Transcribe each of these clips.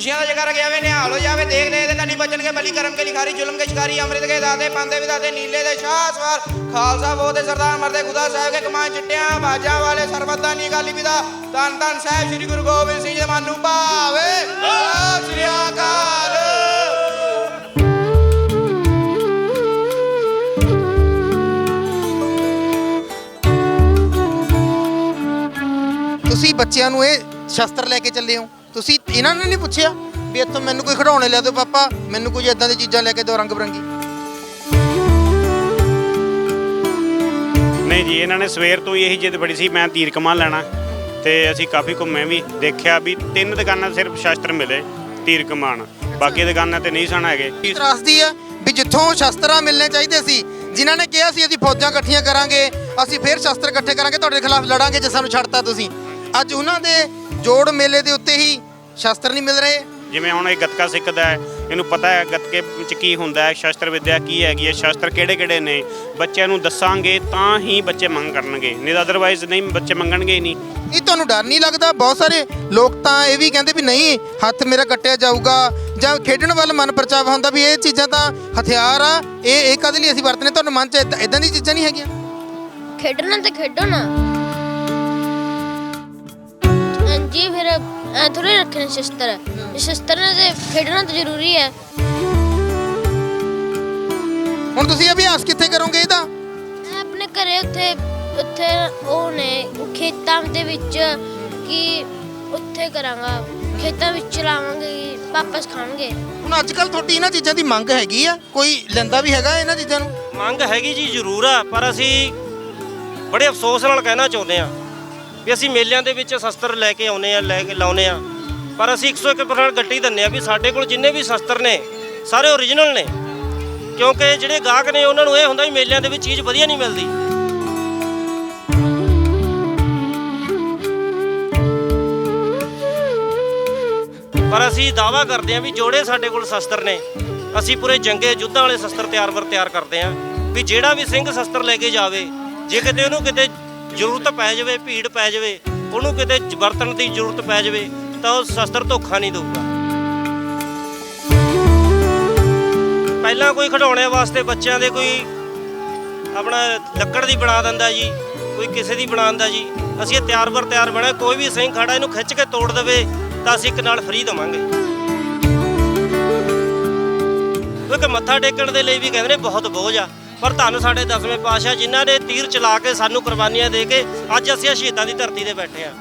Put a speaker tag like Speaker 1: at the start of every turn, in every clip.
Speaker 1: ਖੁਸ਼ੀਆਂ ਦਾ ਜਗਰ ਗਿਆ ਨਿਹਾਲ ਹੋ ਜਾਵੇ, ਦੇਖ ਲੈ ਇਹਦੇ ਕੰਨੀ ਬਚਨ ਕੇ, ਬਲੀ ਕਰਮ ਕੇ, ਲਿਖਾਰੀ, ਜ਼ੁਲਮ ਕੇ, ਸ਼ਿਕਾਰੀ, ਅੰਮ੍ਰਿਤ ਕੇ, ਦਾਤੇ, ਪਾਂਦੇ ਵਿਦਾਤੇ ਨੀਲੇ ਦੇ ਸ਼ਾਹ ਸਵਾਰ ਖਾਲਸਾ ਬੋਧ ਦੇ ਸਰਦਾਰ ਮਰਦੇ ਖੁਦਾ ਸਾਹਿਬ ਕੇ ਕਮਾਨ ਚਿੱਟਿਆਂ, ਬਾਜਾਂ ਵਾਲੇ ਸਰਬੱਤਾਂ ਨੀ ਗਾਲੀ ਵਿਦਾ ਧੰਨ ਧੰਨ ਸਾਹਿਬ ਸ੍ਰੀ ਗੁਰੂ ਗੋਬਿੰਦ ਸਿੰਘ ਜੀ ਦੇ ਭਾਵੇ। ਸ੍ਰੀ ਅਕਾਲ।
Speaker 2: ਤੁਸੀਂ ਬੱਚਿਆਂ ਨੂੰ ਇਹ ਸ਼ਸਤਰ ਲੈ ਕੇ ਚੱਲੇ ਹੋ? ਇਹਨਾਂ ਨੇ ਨਹੀਂ ਪੁੱਛਿਆ ਵੀ ਇੱਥੋਂ ਮੈਨੂੰ ਕੋਈ ਖਿਡੌਣੇ ਲੈ ਦਿਓ ਪਾਪਾ ਮੈਨੂੰ ਕੁਝ ਇਦਾਂ ਦੀ ਚੀਜ਼ਾਂ ਲੈ ਕੇ ਦਿਓ ਰੰਗ ਬਰੰਗੀ।
Speaker 3: ਨਹੀਂ ਜੀ ਇਹਨਾਂ ਨੇ ਸਵੇਰ ਤੋਂ ਹੀ ਇਹੀ ਜਿੱਦ ਬੜੀ ਸੀ ਮੈਂ ਤੀਰ ਕਮਾਨ ਲੈਣਾ। ਤੇ ਅਸੀਂ ਕਾਫੀ ਘੁੰਮੇ ਵੀ ਦੇਖਿਆ ਵੀ ਤਿੰਨ ਦੁਕਾਨਾਂ ਸਿਰਫ ਸ਼ਸਤਰ ਮਿਲੇ ਤੀਰ ਕਮਾਨ ਬਾਕੀ ਦੁਕਾਨਾਂ ਤੇ ਨਹੀਂ ਸਨ ਹੈਗੇ।
Speaker 2: ਤਰਾਸਦੀ ਆ ਵੀ ਜਿੱਥੋਂ ਸ਼ਸਤਰਾਂ ਮਿਲਣੇ ਚਾਹੀਦੇ ਸੀ ਜਿਨ੍ਹਾਂ ਨੇ ਕਿਹਾ ਸੀ ਅਸੀਂ ਫੌਜਾਂ ਇਕੱਠੀਆਂ ਕਰਾਂਗੇ ਅਸੀਂ ਫੇਰ ਸ਼ਸਤਰ ਇਕੱਠੇ ਕਰਾਂਗੇ ਤੁਹਾਡੇ ਖਿਲਾਫ ਲੜਾਂਗੇ ਜੇ ਸਾਨੂੰ ਛੱਡਤਾ ਤੁਸੀਂ। ਅੱਜ ਉਹਨਾਂ ਦੇ ਜੋੜ ਮੇਲੇ ਦੇ ਉੱਤੇ ਹੀ ਸ਼ਸਤਰ ਨਹੀਂ ਮਿਲ ਰਹੇ?
Speaker 3: ਜਿਵੇਂ ਹੁਣ ਇਹ ਗੱਤਕਾ ਸਿੱਖਦਾ ਹੈ ਇਹਨੂੰ ਪਤਾ ਹੈ ਗੱਤਕੇ ਵਿੱਚ ਕੀ ਹੁੰਦਾ ਹੈ ਸ਼ਸਤਰ ਵਿਦਿਆ ਕੀ ਹੈਗੀ ਹੈ ਸ਼ਸਤਰ ਕਿਹੜੇ ਕਿਹੜੇ ਨੇ? ਬੱਚਿਆਂ ਨੂੰ ਦੱਸਾਂਗੇ ਤਾਂ ਹੀ ਬੱਚੇ ਮੰਗ ਕਰਨਗੇ ਨਹੀਂ ਤਾਂ ਅਦਰਵਾਈਜ਼ ਨਹੀਂ ਬੱਚੇ ਮੰਗਣਗੇ ਹੀ ਨਹੀਂ।
Speaker 2: ਇਹ ਤੁਹਾਨੂੰ ਡਰ ਨਹੀਂ ਲੱਗਦਾ? ਬਹੁਤ ਸਾਰੇ ਲੋਕ ਤਾਂ ਇਹ ਵੀ ਕਹਿੰਦੇ ਵੀ ਨਹੀਂ ਹੱਥ ਮੇਰਾ ਕੱਟਿਆ ਜਾਊਗਾ। ਜਾਂ ਖੇਡਣ ਵੱਲ ਮਨ ਪਰਚਾਵਾ ਹੁੰਦਾ ਵੀ ਇਹ ਚੀਜ਼ਾਂ ਤਾਂ ਹਥਿਆਰ ਆ ਇਹ ਇਹ ਕਦੇ ਲਈ ਅਸੀਂ ਵਰਤਨੇ? ਤੁਹਾਨੂੰ ਮਨ 'ਚ ਇਦਾਂ ਦੀ ਚੀਜ਼ਾਂ ਨਹੀਂ ਹੈਗੀਆਂ?
Speaker 4: ਖੇਡਣਾ ਤੇ ਖੇਡੋ ਨਾ। ਹਾਂਜੀ ਫਿਰ ਐ ਥੋੜੇ ਰੱਖਣੇ ਸ਼ਸਤਰ ਸ਼ਸਤਰ ਨੇ ਤੇ ਖੇਡਣਾ ਤਾਂ ਜ਼ਰੂਰੀ ਹੈ
Speaker 2: ਹੁਣ ਤੁਸੀਂ ਅਭਿਆਸ ਕਿੱਥੇ ਕਰੋਗੇ ਇਹਦਾ?
Speaker 4: ਮੈਂ ਆਪਣੇ ਘਰੇ ਉੱਥੇ ਉੱਥੇ ਉਹ ਨੇ ਖੇਤਾਂ ਦੇ ਵਿੱਚ ਕੀ ਉੱਥੇ ਕਰਾਂਗਾ। ਖੇਤਾਂ ਵਿੱਚ ਚਲਾਵਾਂਗੇ ਪਾਪਾ ਸਿਖਾਣਗੇ
Speaker 2: ਹੁਣ ਅੱਜ ਕੱਲ ਤੁਹਾਡੀ ਇਹਨਾਂ ਚੀਜ਼ਾਂ ਦੀ ਮੰਗ ਹੈਗੀ ਆ? ਕੋਈ ਲੈਂਦਾ ਵੀ ਹੈਗਾ ਇਹਨਾਂ ਚੀਜ਼ਾਂ ਨੂੰ?
Speaker 5: ਮੰਗ ਹੈਗੀ ਜੀ ਜ਼ਰੂਰ ਆ ਪਰ ਅਸੀਂ ਬੜੇ ਅਫਸੋਸ ਨਾਲ ਕਹਿਣਾ ਚਾਹੁੰਦੇ ਆ। ਵੀ ਅਸੀਂ ਮੇਲਿਆਂ ਦੇ ਵਿੱਚ ਸ਼ਸਤਰ ਲੈ ਕੇ ਆਉਨੇ ਆ ਲੈ ਕੇ ਲਾਉਨੇ ਆ ਪਰ ਅਸੀਂ 101% ਗੱਟੀ ਦਿੰਨੇ ਆ ਵੀ ਸਾਡੇ ਕੋਲ ਜਿੰਨੇ ਵੀ ਸ਼ਸਤਰ ਨੇ, ਸਾਰੇ ਓਰੀਜਨਲ ਨੇ। ਕਿਉਂਕਿ ਜਿਹੜੇ ਗਾਹਕ ਨੇ, ਉਹਨਾਂ ਨੂੰ ਇਹ ਹੁੰਦਾ ਵੀ ਮੇਲਿਆਂ ਦੇ ਵਿੱਚ ਚੀਜ਼ ਵਧੀਆ ਨਹੀਂ ਮਿਲਦੀ। ਪਰ ਅਸੀਂ ਦਾਵਾ ਕਰਦੇ ਆ ਵੀ ਜੋੜੇ ਸਾਡੇ ਕੋਲ ਸ਼ਸਤਰ ਨੇ, ਅਸੀਂ ਪੂਰੇ ਜੰਗੇ ਯੁੱਧਾਂ ਵਾਲੇ ਸ਼ਸਤਰ ਤਿਆਰ ਵਰ ਤਿਆਰ ਕਰਦੇ ਆ ਵੀ ਜਿਹੜਾ ਵੀ ਸਿੰਘ ਸ਼ਸਤਰ ਲੈ ਕੇ ਜਾਵੇ, ਜੇ ਕਿਤੇ ਉਹਨੂੰ ਕਿਤੇ ਜ਼ਰੂਰਤ ਪੈ ਜਾਵੇ, ਭੀੜ ਪੈ ਜਾਵੇ, ਉਹਨੂੰ ਕਿਤੇ ਵਰਤਣ ਦੀ ਜ਼ਰੂਰਤ ਪੈ ਜਾਵੇ, ਤਾਂ ਉਹ ਸ਼ਸਤਰ ਧੋਖਾ ਨਹੀਂ ਦੇਊਗਾ। ਪਹਿਲਾਂ ਕੋਈ ਖਿਡੌਣੇ ਵਾਸਤੇ ਬੱਚਿਆਂ ਦੇ ਕੋਈ ਆਪਣਾ ਲੱਕੜ ਦੀ ਬਣਾ ਦਿੰਦਾ ਜੀ, ਕੋਈ ਕਿਸੇ ਦੀ ਬਣਾ ਦਿੰਦਾ ਜੀ। ਅਸੀਂ ਇਹ ਤਿਆਰ ਵਰ ਤਿਆਰ ਬਣਾ, ਕੋਈ ਵੀ ਸਿੰਘ ਖੜਾ ਇਹਨੂੰ ਖਿੱਚ ਕੇ ਤੋੜ ਦੇਵੇ, ਤਾਂ ਅਸੀਂ ਇੱਕ ਨਾਲ ਫ੍ਰੀ ਦੇਵਾਂਗੇ। ਕਿਉਂਕਿ ਮੱਥਾ ਟੇਕਣ ਦੇ ਲਈ ਵੀ ਕਹਿੰਦੇ ਨੇ ਬਹੁਤ ਬੋਝ ਆ। ਪਰ ਧੰਨ ਸਾਡੇ ਦਸਵੇਂ ਪਾਤਸ਼ਾਹ ਜਿਨ੍ਹਾਂ ਨੇ ਤੀਰ ਚਲਾ ਕੇ ਸਾਨੂੰ ਕੁਰਬਾਨੀਆਂ ਦੇ ਕੇ ਅੱਜ ਅਸੀਂ ਸ਼ਹੀਦਾਂ ਦੀ ਧਰਤੀ ਤੇ ਬੈਠੇ ਆ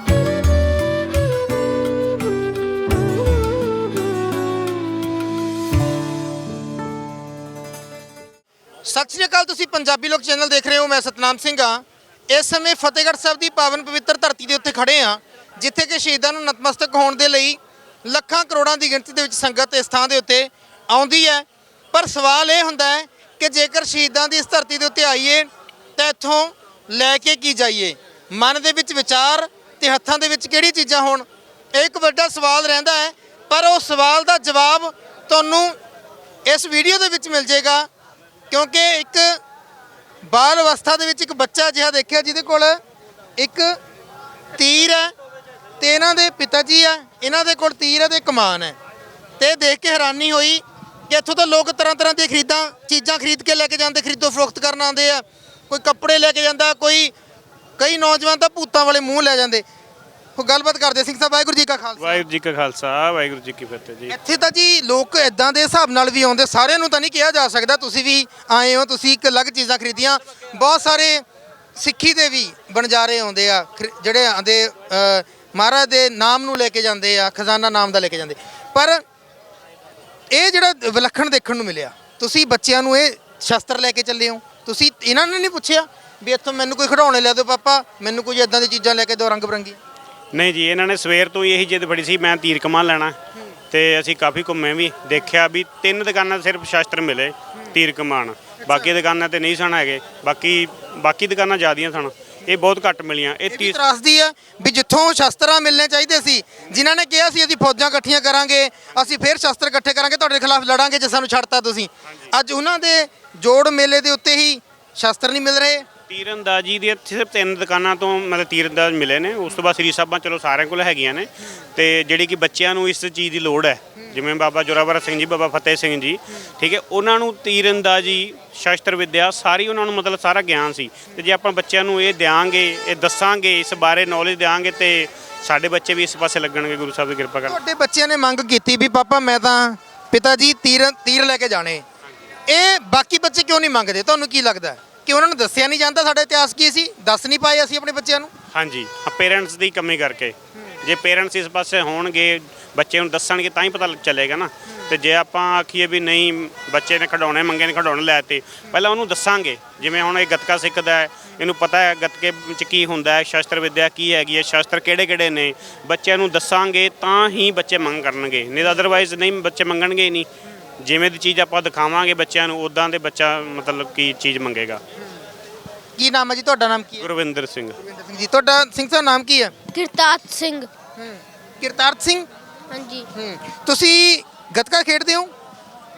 Speaker 2: ਸਤਿ ਸ਼੍ਰੀ ਅਕਾਲ, ਤੁਸੀਂ ਪੰਜਾਬੀ ਲੋਕ ਚੈਨਲ ਦੇਖ ਰਹੇ ਹੋ, ਮੈਂ ਸਤਨਾਮ ਸਿੰਘ ਆ ਇਸ ਸਮੇਂ ਫਤਿਹਗੜ੍ਹ ਸਾਹਿਬ ਦੀ ਪਾਵਨ ਪਵਿੱਤਰ ਧਰਤੀ ਦੇ ਉੱਤੇ ਖੜੇ ਆ ਜਿੱਥੇ ਕਿ ਸ਼ਹੀਦਾਂ ਨੂੰ ਨਤਮਸਤਕ ਹੋਣ ਦੇ ਲਈ ਲੱਖਾਂ ਕਰੋੜਾਂ ਦੀ ਗਿਣਤੀ ਦੇ ਵਿੱਚ ਸੰਗਤ ਇਸ ਥਾਂ ਦੇ ਉੱਤੇ ਆਉਂਦੀ ਹੈ। ਪਰ ਸਵਾਲ ਇਹ ਹੁੰਦਾ ਹੈ ਕਿ ਜੇਕਰ ਸ਼ਹੀਦਾਂ ਦੀ ਇਸ ਧਰਤੀ ਦੇ ਉੱਤੇ ਆਈਏ, ਤਾਂ ਇੱਥੋਂ ਲੈ ਕੇ ਕੀ ਜਾਈਏ? ਮਨ ਦੇ ਵਿੱਚ ਵਿਚਾਰ ਤੇ ਹੱਥਾਂ ਦੇ ਵਿੱਚ ਕਿਹੜੀ ਚੀਜ਼ਾਂ ਹੋਣ? ਇਹ ਇੱਕ ਵੱਡਾ ਸਵਾਲ ਰਹਿੰਦਾ ਹੈ, ਪਰ ਉਹ ਸਵਾਲ ਦਾ ਜਵਾਬ ਤੁਹਾਨੂੰ ਇਸ ਵੀਡੀਓ ਦੇ ਵਿੱਚ ਮਿਲ ਜਾਏਗਾ, ਕਿਉਂਕਿ ਇੱਕ ਬਾਲ ਅਵਸਥਾ ਦੇ ਵਿੱਚ ਇੱਕ ਬੱਚਾ ਜਿਹਾ ਦੇਖਿਆ ਜਿਹਦੇ ਕੋਲ ਇੱਕ ਤੀਰ ਹੈ ਤੇ ਇਹਨਾਂ ਦੇ ਪਿਤਾ ਜੀ ਆ ਇਹਨਾਂ ਦੇ ਕੋਲ ਤੀਰ ਹੈ ਤੇ ਕਮਾਨ ਹੈ ਤੇ ਦੇਖ ਕੇ ਹੈਰਾਨੀ ਹੋਈ ਕਿ ਇੱਥੋਂ ਤਾਂ ਲੋਕ ਤਰ੍ਹਾਂ ਤਰ੍ਹਾਂ ਦੀਆਂ ਖਰੀਦਾਂ ਚੀਜ਼ਾਂ ਖਰੀਦ ਕੇ ਲੈ ਕੇ ਜਾਂਦੇ ਖਰੀਦੋ ਫਰੋਖਤ ਕਰਨ ਆਉਂਦੇ ਆ। ਕੋਈ ਕੱਪੜੇ ਲੈ ਕੇ ਜਾਂਦਾ ਕੋਈ ਕਈ ਨੌਜਵਾਨ ਤਾਂ ਭੂਤਾਂ ਵਾਲੇ ਮੂੰਹ ਲੈ ਜਾਂਦੇ। ਉਹ ਗੱਲਬਾਤ ਕਰਦੇ ਸਿੰਘ ਸਾਹਿਬ ਵਾਹਿਗੁਰੂ ਜੀ ਕਾ ਖਾਲਸਾ।
Speaker 3: ਵਾਹਿਗੁਰੂ ਜੀ ਕਾ ਖਾਲਸਾ ਵਾਹਿਗੁਰੂ ਜੀ ਕੀ ਫਤਿਹ ਜੀ।
Speaker 2: ਇੱਥੇ ਤਾਂ ਜੀ ਲੋਕ ਇਦਾਂ ਦੇ ਹਿਸਾਬ ਨਾਲ ਵੀ ਆਉਂਦੇ ਸਾਰਿਆਂ ਨੂੰ ਤਾਂ ਨਹੀਂ ਕਿਹਾ ਜਾ ਸਕਦਾ ਤੁਸੀਂ ਵੀ ਆਏ ਹੋ ਤੁਸੀਂ ਇੱਕ ਅਲੱਗ ਚੀਜ਼ਾਂ ਖਰੀਦੀਆਂ। ਬਹੁਤ ਸਾਰੇ ਸਿੱਖੀ ਦੇ ਵੀ ਬਣਜਾਰੇ ਆਉਂਦੇ ਆ ਖਰੀ- ਜਿਹੜੇ ਆਂਦੇ ਮਹਾਰਾਜ ਦੇ ਨਾਮ ਨੂੰ ਲੈ ਕੇ ਜਾਂਦੇ ਆ ਖਜ਼ਾਨਾ ਨਾਮ ਦਾ ਲੈ ਕੇ ਜਾਂਦੇ। ਪਰ ਇਹ ਜਿਹੜਾ ਵਿਲੱਖਣ ਦੇਖਣ ਨੂੰ ਮਿਲਿਆ, ਤੁਸੀਂ ਬੱਚਿਆਂ ਨੂੰ ਇਹ ਸ਼ਸਤਰ ਲੈ ਕੇ ਚੱਲੇ ਹੋ? ਤੁਸੀਂ ਇਹਨਾਂ ਨੇ ਨਹੀਂ ਪੁੱਛਿਆ ਵੀ ਇੱਥੋਂ ਮੈਨੂੰ ਕੋਈ ਖਿਡੌਣੇ ਲੈ ਦਿਓ ਪਾਪਾ, ਮੈਨੂੰ ਕੁਝ ਇਦਾਂ ਦੀ ਚੀਜ਼ਾਂ ਲੈ ਕੇ ਦਿਓ ਰੰਗ ਬਰੰਗੀ
Speaker 3: ਨਹੀਂ ਜੀ, ਇਹਨਾਂ ਨੇ ਸਵੇਰ ਤੋਂ ਹੀ ਇਹੀ ਜਿੱਦ ਫੜੀ ਸੀ, ਮੈਂ ਤੀਰ ਕਮਾਨ ਲੈਣਾ। ਤੇ ਅਸੀਂ ਕਾਫੀ ਘੁੰਮੇ ਵੀ, ਦੇਖਿਆ ਵੀ ਤਿੰਨ ਦੁਕਾਨਾਂ ਸਿਰਫ ਸ਼ਸਤਰ ਮਿਲੇ ਤੀਰ ਕਮਾਨ ਬਾਕੀ ਦੁਕਾਨਾਂ ਤੇ ਨਹੀਂ ਸਨ ਹੈਗੇ, ਬਾਕੀ ਬਾਕੀ ਦੁਕਾਨਾਂ ਜ਼ਿਆਦੀਆਂ ਸਨ। ਇਹ ਬਹੁਤ ਘੱਟ ਮਿਲੀਆਂ। ਇਹ
Speaker 2: ਇਹ ਵੀ ਤਰਾਸਦੀ ਆ ਵੀ ਜਿੱਥੋਂ ਸ਼ਸਤਰਾਂ ਮਿਲਣੇ ਚਾਹੀਦੇ ਸੀ ਜਿਨ੍ਹਾਂ ਨੇ ਕਿਹਾ ਸੀ ਅਸੀਂ ਫੌਜਾਂ ਇਕੱਠੀਆਂ ਕਰਾਂਗੇ ਅਸੀਂ ਫੇਰ ਸ਼ਸਤਰ ਇਕੱਠੇ ਕਰਾਂਗੇ ਤੁਹਾਡੇ ਖਿਲਾਫ ਲੜਾਂਗੇ ਜੇ ਸਾਨੂੰ ਛੱਡਤਾ ਤੁਸੀਂ। ਅੱਜ ਉਹਨਾਂ ਦੇ ਜੋੜ ਮੇਲੇ ਦੇ ਉੱਤੇ ਹੀ ਸ਼ਸਤਰ ਨਹੀਂ ਮਿਲ ਰਹੇ।
Speaker 3: ਤੀਰੰਦਾਜ਼ੀ ਦੀਆਂ ਸਿਰਫ ਤਿੰਨ ਦੁਕਾਨਾਂ ਤੋਂ ਮਤਲਬ ਤੀਰੰਦਾਜ਼ ਮਿਲੇ ਨੇ। ਉਸ ਤੋਂ ਬਾਅਦ ਸ੍ਰੀ ਸਾਹਿਬਾਂ ਚਲੋ ਸਾਰਿਆਂ ਕੋਲ ਹੈਗੀਆਂ ਨੇ। ਤੇ ਜਿਹੜੀ ਕਿ ਬੱਚਿਆਂ ਨੂੰ ਇਸ ਚੀਜ਼ ਦੀ ਲੋੜ ਹੈ ਜਿਵੇਂ ਬਾਬਾ ਜੋਰਾਵਰ ਸਿੰਘ ਜੀ ਬਾਬਾ ਫਤਿਹ ਸਿੰਘ ਜੀ ਠੀਕ ਹੈ ਉਹਨਾਂ ਨੂੰ ਤੀਰੰਦਾਜ਼ੀ ਸ਼ਸਤਰ ਵਿੱਦਿਆ ਸਾਰੀ ਉਹਨਾਂ ਨੂੰ ਮਤਲਬ ਸਾਰਾ ਗਿਆਨ ਸੀ। ਤੇ ਜੇ ਆਪਾਂ ਬੱਚਿਆਂ ਨੂੰ ਇਹ ਦਿਆਂਗੇ ਇਹ ਦੱਸਾਂਗੇ ਇਸ ਬਾਰੇ ਨੌਲੇਜ ਦਿਆਂਗੇ ਤੇ ਸਾਡੇ ਬੱਚੇ ਵੀ ਇਸ ਪਾਸੇ ਲੱਗਣਗੇ ਗੁਰੂ ਸਾਹਿਬ ਦੀ ਕਿਰਪਾ ਕਰ
Speaker 2: ਤੁਹਾਡੇ ਬੱਚਿਆਂ ਨੇ ਮੰਗ ਕੀਤੀ ਵੀ ਪਾਪਾ ਮੈਂ ਤਾਂ ਪਿਤਾ ਜੀ ਤੀਰ ਤੀਰ ਲੈ ਕੇ ਜਾਣੇ। ਇਹ ਬਾਕੀ ਬੱਚੇ ਕਿਉਂ ਨਹੀਂ ਮੰਗਦੇ? ਤੁਹਾਨੂੰ ਕੀ ਲੱਗਦਾ? ਕਿ ਉਹਨਾਂ ਨੂੰ ਦੱਸਿਆ ਨਹੀਂ ਜਾਂਦਾ ਸਾਡਾ ਇਤਿਹਾਸ ਕੀ ਸੀ? ਦੱਸ ਨਹੀਂ ਪਾਏ ਅਸੀਂ ਆਪਣੇ ਬੱਚਿਆਂ ਨੂੰ?
Speaker 3: ਹਾਂਜੀ ਪੇਰੈਂਟਸ ਦੀ ਕਮੀ ਕਰਕੇ। ਜੇ ਪੇਰੈਂਟਸ ਇਸ ਪਾਸੇ ਹੋਣਗੇ, ਬੱਚੇ ਨੂੰ ਦੱਸਣਗੇ ਤਾਂ ਹੀ ਪਤਾ ਲੱਗ ਚੱਲੇਗਾ ਨਾ। ਤੇ ਜੇ ਆਪਾਂ ਆਖੀਏ ਵੀ ਨਹੀਂ, ਬੱਚੇ ਨੇ ਖਿਡੌਣੇ ਮੰਗੇ ਨੇ, ਖਿਡੌਣੇ ਲੈ ਤੇ, ਪਹਿਲਾਂ ਉਹਨੂੰ ਦੱਸਾਂਗੇ। ਜਿਵੇਂ ਹੁਣ ਇਹ ਗੱਤਕਾ ਸਿੱਖਦਾ ਹੈ, ਇਹਨੂੰ ਪਤਾ ਹੈ ਗੱਤਕੇ ਵਿੱਚ ਕੀ ਹੁੰਦਾ ਹੈ, ਸ਼ਸਤਰ ਵਿੱਦਿਆ ਕੀ ਹੈਗੀ ਹੈ, ਸ਼ਸਤਰ ਕਿਹੜੇ ਕਿਹੜੇ ਨੇ। ਬੱਚਿਆਂ ਨੂੰ ਦੱਸਾਂਗੇ ਤਾਂ ਹੀ ਬੱਚੇ ਮੰਗ ਕਰਨਗੇ। ਨਹੀਂ ਤਾਂ ਅਦਰਵਾਈਜ਼ ਨਹੀਂ, ਬੱਚੇ ਮੰਗਣਗੇ ਹੀ ਨਹੀਂ। ਜਿਵੇਂ ਦੀ ਚੀਜ਼ ਆਪਾਂ ਦਿਖਾਵਾਂਗੇ ਬੱਚਿਆਂ ਨੂੰ ਉਦਾਂ ਦੇ ਬੱਚਾ ਮਤਲਬ ਕੀ ਚੀਜ਼ ਮੰਗੇਗਾ।
Speaker 2: ਕੀ ਨਾਮ ਹੈ ਜੀ? ਤੁਹਾਡਾ ਨਾਮ ਕੀ ਹੈ?
Speaker 3: ਗੁਰਵਿੰਦਰ ਸਿੰਘ।
Speaker 2: ਗੁਰਵਿੰਦਰ ਸਿੰਘ ਜੀ ਤੁਹਾਡਾ ਸਿੰਘ ਸਾਹਿਬ ਨਾਮ ਕੀ ਹੈ?
Speaker 4: ਕਿਰਤਾਤ ਸਿੰਘ।
Speaker 2: ਕਿਰਤਾਰਥ ਸਿੰਘ?
Speaker 4: ਹਾਂਜੀ।
Speaker 2: ਹੂੰ ਤੁਸੀਂ ਗੱਤਕਾ ਖੇਡਦੇ ਹੋ?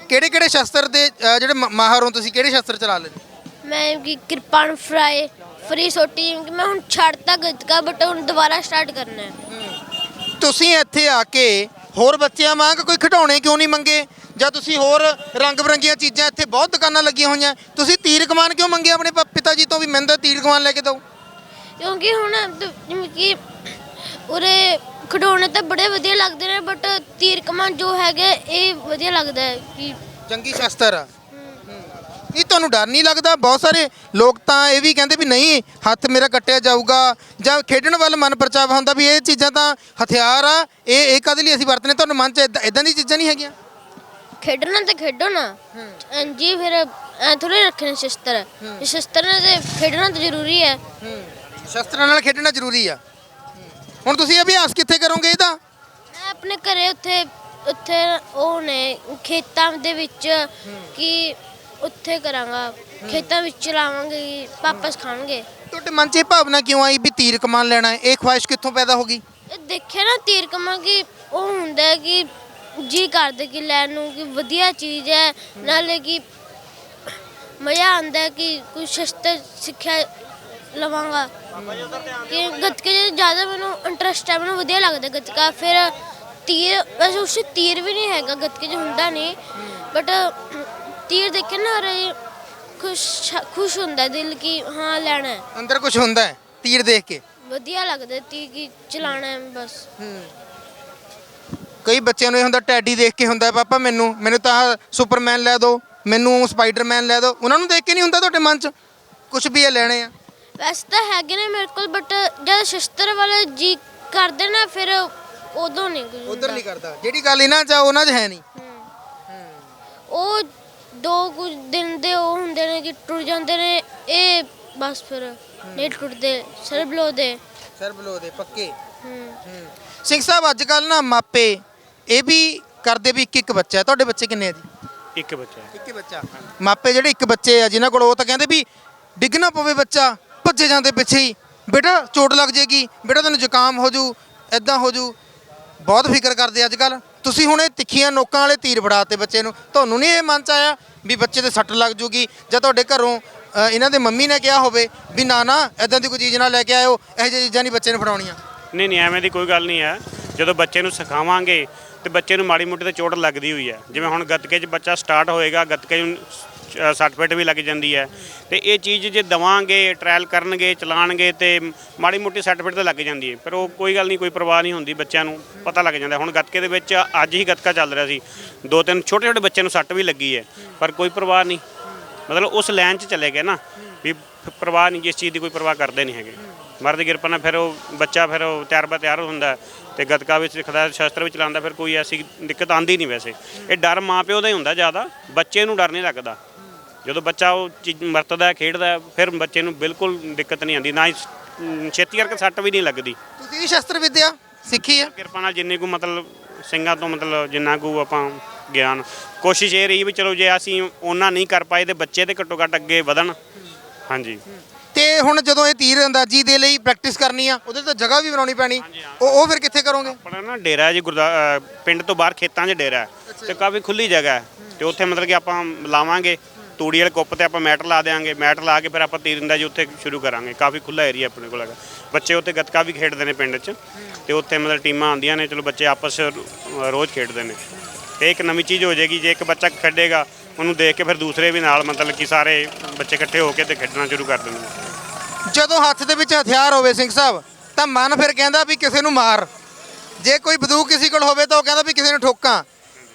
Speaker 2: ਕਿਹੜੇ ਕਿਹੜੇ ਸ਼ਸਤਰ ਦੇ ਅ, ਜਿਹੜੇ ਮ- ਮਾਹਰ ਹੋ ਤੁਸੀਂ ਕਿਹੜੇ ਸ਼ਸਤਰ ਚਲਾ ਲੈਂਦੇ
Speaker 4: ਮੈਂ ਕੀ ਕਿਰਪਾਨ ਫਰਾਈ ਫਰੀ ਸੋਟੀ ਕਿ ਮੈਂ ਹੁਣ ਛੱਡਤਾ ਗੱਤਕਾ ਬਟ ਹੁਣ ਦੁਬਾਰਾ ਸਟਾਰਟ ਕਰਨਾ ਹੈ।
Speaker 2: ਤੁਸੀਂ ਇੱਥੇ ਆ ਕੇ ਹੋਰ ਬੱਚਿਆਂ ਵਾਂਗ ਕੋਈ ਖਿਡੌਣੇ ਕਿਉਂ ਨਹੀਂ ਮੰਗੇ? ਜਾਂ ਤੁਸੀਂ ਹੋਰ ਰੰਗ ਬਰੰਗੀਆਂ ਚੀਜ਼ਾਂ ਇੱਥੇ ਬਹੁਤ ਦੁਕਾਨਾਂ ਲੱਗੀਆਂ ਹੋਈਆਂ। ਤੁਸੀਂ ਤੀਰ ਕਮਾਨ ਕਿਉਂ ਮੰਗੇ ਆਪਣੇ ਪ- ਪਿਤਾ ਜੀ ਤੋਂ ਵੀ ਮੈਨੂੰ ਤਾਂ ਤੀਰ ਕਮਾਨ ਲੈ ਕੇ ਦਿਓ?
Speaker 4: ਕਿਉਂਕਿ ਹੁਣ ਦ- ਜਿਵੇਂ ਕਿ ਉਰੇ ਖਿਡੌਣੇ ਤਾਂ ਬੜੇ ਵਧੀਆ ਲੱਗਦੇ ਨੇ ਬਟ ਤੀਰ ਕਮਾਨ ਜੋ ਹੈਗੇ ਇਹ ਵਧੀਆ ਲੱਗਦਾ ਹੈ ਕਿ
Speaker 2: ਜੰਗੀ ਸ਼ਸਤਰ ਆ। ਇਹ ਤੁਹਾਨੂੰ ਡਰ ਨਹੀਂ ਲੱਗਦਾ? ਬਹੁਤ ਸਾਰੇ ਲੋਕ ਤਾਂ ਇਹ ਵੀ ਕਹਿੰਦੇ ਵੀ ਨਹੀਂ ਹੱਥ ਮੇਰਾ ਕੱਟਿਆ ਜਾਊਗਾ ਜਾਂ ਖੇਡਣ ਵੱਲ ਮਨ ਪਰਚਾਵਾ ਹੁੰਦਾ ਵੀ ਇਹ ਚੀਜ਼ਾਂ ਤਾਂ ਹਥਿਆਰ ਆ ਇਹ ਇਹ ਕਦੇ ਲਈ ਅਸੀਂ ਵਰਤਨੇ? ਤੁਹਾਨੂੰ ਮਨ 'ਚ ਇਦਾਂ ਦੀ ਚੀਜ਼ਾਂ ਨਹੀਂ ਹੈਗੀਆਂ?
Speaker 4: ਖੇਡਣਾ ਤੇ ਖੇਡੋ ਨਾ। ਹਾਂਜੀ ਫਿਰ ਐ ਥੋੜੇ ਰੱਖਣੇ ਸ਼ਸਤਰ। ਸ਼ਸਤਰ ਨੇ ਤੇ ਖੇਡਣਾ ਤਾਂ ਜ਼ਰੂਰੀ ਹੈ।
Speaker 2: ਸ਼ਸਤਰਾਂ ਨਾਲ ਖੇਡਣਾ ਜ਼ਰੂਰੀ ਆ। ਹੁਣ ਤੁਸੀਂ ਅਭਿਆਸ ਕਿੱਥੇ ਕਰੋਗੇ ਇਹਦਾ?
Speaker 4: ਮੈਂ ਆਪਣੇ ਘਰੇ ਉੱਥੇ ਉੱਥੇ ਉਹ ਨੇ ਖੇਤਾਂ ਦੇ ਵਿੱਚ ਕਿ ਉੱਥੇ ਕਰਾਂਗਾ। ਖੇਤਾਂ ਵਿੱਚ ਚਲਾਵਾਂਗੇ ਪਾਪਾ ਸਿਖਾਣਗੇ
Speaker 2: ਤੁਹਾਡੇ ਮਨ 'ਚ ਇਹ ਭਾਵਨਾ ਕਿਉਂ ਆਈ ਵੀ ਤੀਰ ਕਮਾਨ ਲੈਣਾ ਹੈ? ਇਹ ਖੁਆਇਸ਼ ਕਿੱਥੋਂ ਪੈਦਾ ਹੋ ਗਈ?
Speaker 4: ਇਹ ਦੇਖਿਆ ਨਾ ਤੀਰ ਕਮਾਂ ਕਿ ਉਹ ਹੁੰਦਾ ਹੈ ਕਿ ਜੀ ਕਰਦੇ ਕਿ ਲੈਣ ਨੂੰ ਕਿ ਵਧੀਆ ਚੀਜ਼ ਹੈ ਨਾਲੇ ਕਿ ਮਜ਼ਾ ਆਉਂਦਾ ਹੈ ਕਿ ਕੋਈ ਸ਼ਸਤਰ ਸਿੱਖਿਆ ਲਵਾਂਗਾ। ਕਿ ਗੱਤਕੇ 'ਚ ਜ਼ਿਆਦਾ ਮੈਨੂੰ ਇੰਟਰਸਟ ਹੈ ਮੈਨੂੰ ਵਧੀਆ ਲੱਗਦਾ ਗੱਤਕਾ। ਫਿਰ ਤੀਰ ਵੈਸੇ ਉਸ 'ਚ ਤੀਰ ਵੀ ਨਹੀਂ ਹੈਗਾ ਗੱਤਕੇ 'ਚ ਹੁੰਦਾ ਨਹੀਂ। ਬਟ ਤੀਰ ਦੇਖ ਨਾ ਰੇ ਖੁਸ਼ ਖੁਸ਼ ਹੁੰਦਾ ਦਿਲ ਕਿ ਹਾਂ ਲੈਣਾ ਹੈ।
Speaker 2: ਅੰਦਰ ਕੁਝ ਹੁੰਦਾ ਹੈ ਤੀਰ ਦੇਖ ਕੇ?
Speaker 4: ਵਧੀਆ ਲੱਗਦਾ ਤੀ ਕਿ ਚਲਾਣਾ ਹੈ ਬਸ।
Speaker 2: ਕਈ ਬੱਚਿਆਂ ਨੂੰ ਇਹ ਹੁੰਦਾ ਟੈਡੀ ਦੇਖ ਕੇ ਹੁੰਦਾ ਪਾਪਾ ਮੈਨੂੰ ਮੈਨੂੰ ਤਾਂ ਸੁਪਰਮੈਨ ਲੈ ਦਿਓ ਮੈਨੂੰ ਸਪਾਈਡਰਮੈਨ ਲੈ ਦਿਓ ਉਹਨਾਂ ਨੂੰ ਦੇਖ ਕੇ ਨਹੀਂ ਹੁੰਦਾ ਤੁਹਾਡੇ ਮਨ 'ਚ? ਕੁਝ ਵੀ ਇਹ ਲੈਣੇ ਆ।
Speaker 4: ਵੈਸੇ ਤਾਂ ਹੈਗੇ ਨੇ ਮੇਰੇ ਕੋਲ ਬਟ ਜਦ ਸ਼ਸਤਰ ਵਾਲੇ ਜੀ ਕਰਦੇ ਨਾ ਫਿਰ ਉਦੋਂ ਨਹੀਂ ਕੁਝ
Speaker 2: ਉਧਰ। ਨਹੀਂ ਕਰਦਾ। ਜਿਹੜੀ ਗੱਲ ਇਹਨਾਂ 'ਚ ਆ ਉਹਨਾਂ 'ਚ ਹੈ ਨਹੀਂ।
Speaker 4: ਉਹ ਦੋ ਕੁਝ ਦਿਨ ਦੇ ਉਹ ਹੁੰਦੇ ਨੇ ਕਿ ਟੁੱਟ ਜਾਂਦੇ ਨੇ ਇਹ ਬਸ ਫਿਰ ਨਹੀਂ ਟੁੱਟਦੇ ਸਰ ਬਲੋ ਦੇ।
Speaker 2: ਸਰ ਬਲੋ ਦੇ ਪੱਕੇ।
Speaker 4: ਹੂੰ।
Speaker 2: ਸਿੰਘ ਸਾਹਿਬ ਅੱਜ ਕੱਲ ਨਾ ਮਾਪੇ ਇਹ ਵੀ ਕਰਦੇ ਵੀ ਇੱਕ ਇੱਕ ਬੱਚਾ ਹੈ। ਤੁਹਾਡੇ ਬੱਚੇ ਕਿੰਨੇ ਆ ਜੀ?
Speaker 3: ਇੱਕ ਬੱਚਾ ਹੈ।
Speaker 2: ਇੱਕ ਹੀ ਬੱਚਾ। ਮਾਪੇ ਜਿਹੜੇ ਇੱਕ ਬੱਚੇ ਆ ਜਿਨ੍ਹਾਂ ਕੋਲ ਉਹ ਤਾਂ ਕਹਿੰਦੇ ਵੀ ਡਿੱਗ ਨਾ ਪਵੇ ਬੱਚਾ ਭੱਜੇ ਜਾਂਦੇ ਪਿੱਛੇ ਹੀ। ਬੇਟਾ ਚੋਟ ਲੱਗ ਜੇਗੀ ਬੇਟਾ ਤੈਨੂੰ ਜ਼ੁਕਾਮ ਹੋ ਜੂ ਐਦਾਂ ਹੋ ਜੂ। ਬਹੁਤ ਫਿਕਰ ਕਰਦੇ ਅੱਜ ਕੱਲ ਤੁਸੀਂ ਹੁਣ ਇਹ ਤਿੱਖੀਆਂ ਨੋਕਾਂ ਵਾਲੇ ਤੀਰ ਫੜਾਤੇ ਬੱਚੇ ਨੂੰ। ਤੁਹਾਨੂੰ ਨਹੀਂ ਇਹ ਮਨ ਚ ਆਇਆ ਵੀ ਬੱਚੇ ਤੇ ਸੱਟ ਲੱਗ ਜੂਗੀ ਜਾਂ ਤੁਹਾਡੇ ਘਰੋਂ ਅ, ਇਹਨਾਂ ਦੇ ਮੰਮੀ ਨੇ ਕਿਹਾ ਹੋਵੇ ਵੀ ਨਾ ਨਾ ਐਦਾਂ ਦੀ ਕੋਈ ਚੀਜ਼ ਨਾ ਲੈ ਕੇ ਆਇਓ ਇਹੋ ਜਿਹੀ ਚੀਜ਼ਾਂ ਨਹੀਂ ਬੱਚੇ ਨੂੰ ਫੜਾਉਣੀਆਂ।
Speaker 3: ਨਹੀਂ ਨਹੀਂ ਐਵੇਂ ਦੀ ਕੋਈ ਗੱਲ ਨਹੀਂ ਹੈ। ਜਦੋਂ ਬੱਚੇ ਨੂੰ ਸਿਖਾਵਾਂਗੇ ਤੇ ਬੱਚੇ ਨੂੰ ਮਾੜੀ ਮੋਟੀ ਤੇ ਚੋਟ ਲੱਗਦੀ ਹੋਈ ਹੈ। ਜਿਵੇਂ ਹੁਣ ਗੱਤਕੇ 'ਚ ਬੱਚਾ ਸਟਾਰਟ ਹੋਏਗਾ, ਗੱਤਕੇ ਨੂੰ ਸ- ਸੱਟ ਵੀ ਲੱਗ ਜਾਂਦੀ ਹੈ। ਤੇ ਇਹ ਚੀਜ਼ ਜੇ ਦਵਾਂਗੇ ਟ੍ਰਾਇਲ ਕਰਨਗੇ, ਚਲਾਣਗੇ ਤੇ ਮਾੜੀ ਮੋਟੀ ਸੱਟ ਫੇਟ ਤਾਂ ਲੱਗ ਜਾਂਦੀ ਹੈ। ਪਰ ਉਹ ਕੋਈ ਗੱਲ ਨਹੀਂ, ਕੋਈ ਪਰਵਾਹ ਨਹੀਂ ਹੁੰਦੀ ਬੱਚਿਆਂ ਨੂੰ, ਪਤਾ ਲੱਗ ਜਾਂਦਾ। ਹੁਣ ਗੱਤਕੇ ਦੇ ਵਿੱਚ ਅੱਜ ਹੀ ਗੱਤਕਾ ਚੱਲ ਰਿਹਾ ਸੀ। ਦੋ ਤਿੰਨ ਛੋਟੇ ਛੋਟੇ ਬੱਚਿਆਂ ਨੂੰ ਸੱਟ ਵੀ ਲੱਗੀ ਹੈ, ਪਰ ਕੋਈ ਪਰਵਾਹ ਨਹੀਂ। ਮਤਲਬ ਉਸ ਲਾਈਨ 'ਚ ਚਲੇ ਗਏ ਨਾ ਵੀ ਪਰਵਾਹ ਨਹੀਂ ਇਸ ਚੀਜ਼ ਦੀ ਕੋਈ ਪਰਵਾਹ ਕਰਦੇ ਨਹੀਂ ਹੈਗੇ। ਮਰਦ ਦੀ ਕਿਰਪਾ ਨਾਲ ਫਿਰ ਉਹ ਬੱਚਾ ਫਿਰ ਉਹ ਤਿਆਰ ਬਾ ਤਿਆਰ ਹੁੰਦਾ। ਤੇ ਗਤਕਾ ਵਿੱਚ ਸਿੱਖਦਾ ਸ਼ਸਤਰ ਵਿੱਚ ਚਲਾਉਂਦਾ ਫਿਰ ਕੋਈ ਐਸੀ ਦਿੱਕਤ ਆਂਦੀ ਨਹੀਂ ਵੈਸੇ। ਇਹ ਡਰ ਮਾਂ ਪਿਓ ਦਾ ਹੀ ਹੁੰਦਾ ਜ਼ਿਆਦਾ ਬੱਚੇ ਨੂੰ ਡਰ ਨਹੀਂ ਲੱਗਦਾ। ਜਦੋਂ ਬੱਚਾ ਉਹ ਚੀਜ਼ ਵਰਤਦਾ ਖੇਡਦਾ ਫਿਰ ਬੱਚੇ ਨੂੰ ਬਿਲਕੁਲ ਦਿੱਕਤ ਨਹੀਂ ਆਂਦੀ ਨਾ ਹੀ ਛੇਤੀ ਕਰਕੇ ਸੱਟ ਵੀ ਨਹੀਂ ਲੱਗਦੀ।
Speaker 2: ਤੁਸੀਂ ਵੀ ਸ਼ਸਤਰ ਵਿੱਦਿਆ ਸਿੱਖੀ ਆ?
Speaker 3: ਕਿਰਪਾ ਨਾਲ ਜਿੰਨੀ ਕੁ ਮਤਲਬ ਸਿੰਘਾਂ ਤੋਂ ਮਤਲਬ ਜਿੰਨਾ ਕੁ ਆਪਾਂ ਗਿਆਨ ਕੋਸ਼ਿਸ਼ ਇਹ ਰਹੀ ਵੀ ਚਲੋ ਜੇ ਅਸੀਂ ਉਹਨਾਂ ਨਹੀਂ ਕਰ ਪਾਏ ਤੇ ਬੱਚੇ ਤੇ ਘੱਟੋ ਘੱਟ ਅੱਗੇ ਵਧਣ। ਹਾਂਜੀ।
Speaker 2: ਤੇ ਹੁਣ ਜਦੋਂ ਇਹ ਤੀਰ ਅੰਦਾਜ਼ੀ ਦੇ ਲਈ ਪ੍ਰੈਕਟਿਸ ਕਰਨੀ ਆ ਉਹਦੇ ਤੇ ਜਗ੍ਹਾ ਵੀ ਬਣਾਉਣੀ ਪੈਣੀ। ਉਹ ਉਹ ਫਿਰ ਕਿੱਥੇ ਕਰੋਗੇ?
Speaker 3: ਆਪਣਾ ਨਾ ਡੇਰਾ ਹੈ ਜੀ ਗੁਰਦਾ ਅ, ਪਿੰਡ ਤੋਂ ਬਾਹਰ ਖੇਤਾਂ 'ਚ ਡੇਰਾ ਹੈ ਤੇ ਕਾਫੀ ਖੁੱਲੀ ਜਗ੍ਹਾ ਹੈ ਤੇ ਉੱਥੇ ਮਤਲਬ ਕਿ ਆਪਾਂ ਲਾਵਾਂਗੇ ਤੂੜੀ ਵਾਲੇ ਕੁੱਪ ਤੇ ਆਪਾਂ ਮੈਟ ਲਾ ਦੇਾਂਗੇ ਮੈਟ ਲਾ ਕੇ ਫਿਰ ਆਪਾਂ ਤੀਰੰਦਾਜ਼ੀ ਉੱਥੇ ਸ਼ੁਰੂ ਕਰਾਂਗੇ। ਕਾਫੀ ਖੁੱਲਾ ਏਰੀਆ ਆਪਣੇ ਕੋਲ ਹੈਗਾ। ਬੱਚੇ ਉੱਥੇ ਗੱਤਕਾ ਵੀ ਖੇਡਦੇ ਨੇ ਪਿੰਡ 'ਚ ਤੇ ਉੱਥੇ ਮਤਲਬ ਟੀਮਾਂ ਆਉਂਦੀਆਂ ਨੇ ਚਲੋ ਬੱਚੇ ਆਪਸ 'ਚ ਰੋ- ਰੋਜ਼ ਖੇਡਦੇ ਨੇ। ਤੇ ਇੱਕ ਨਵੀਂ ਚੀਜ਼ ਹੋ ਜਾਏਗੀ ਜੇ ਇੱਕ ਬੱਚਾ ਖੇਡੇਗਾ ਉਹਨੂੰ ਦੇਖ ਕੇ ਫਿਰ ਦੂਸਰੇ ਵੀ ਨਾਲ ਮਤਲਬ ਕਿ ਸਾਰੇ ਬੱਚੇ ਇਕੱਠੇ ਹੋ ਕੇ ਤੇ ਖੇਡਣਾ ਸ਼ੁਰੂ ਕਰ ਦਿੰਦੇ
Speaker 2: ਜਦੋਂ ਹੱਥ ਦੇ ਵਿੱਚ ਹਥਿਆਰ ਹੋਵੇ ਸਿੰਘ ਸਾਹਿਬ, ਤਾਂ ਮਨ ਫਿਰ ਕਹਿੰਦਾ ਵੀ ਕਿਸੇ ਨੂੰ ਮਾਰ। ਜੇ ਕੋਈ ਬੰਦੂਕ ਕਿਸੇ ਕੋਲ ਹੋਵੇ ਤਾਂ ਉਹ ਕਹਿੰਦਾ ਵੀ ਕਿਸੇ ਨੂੰ ਠੋਕਾਂ।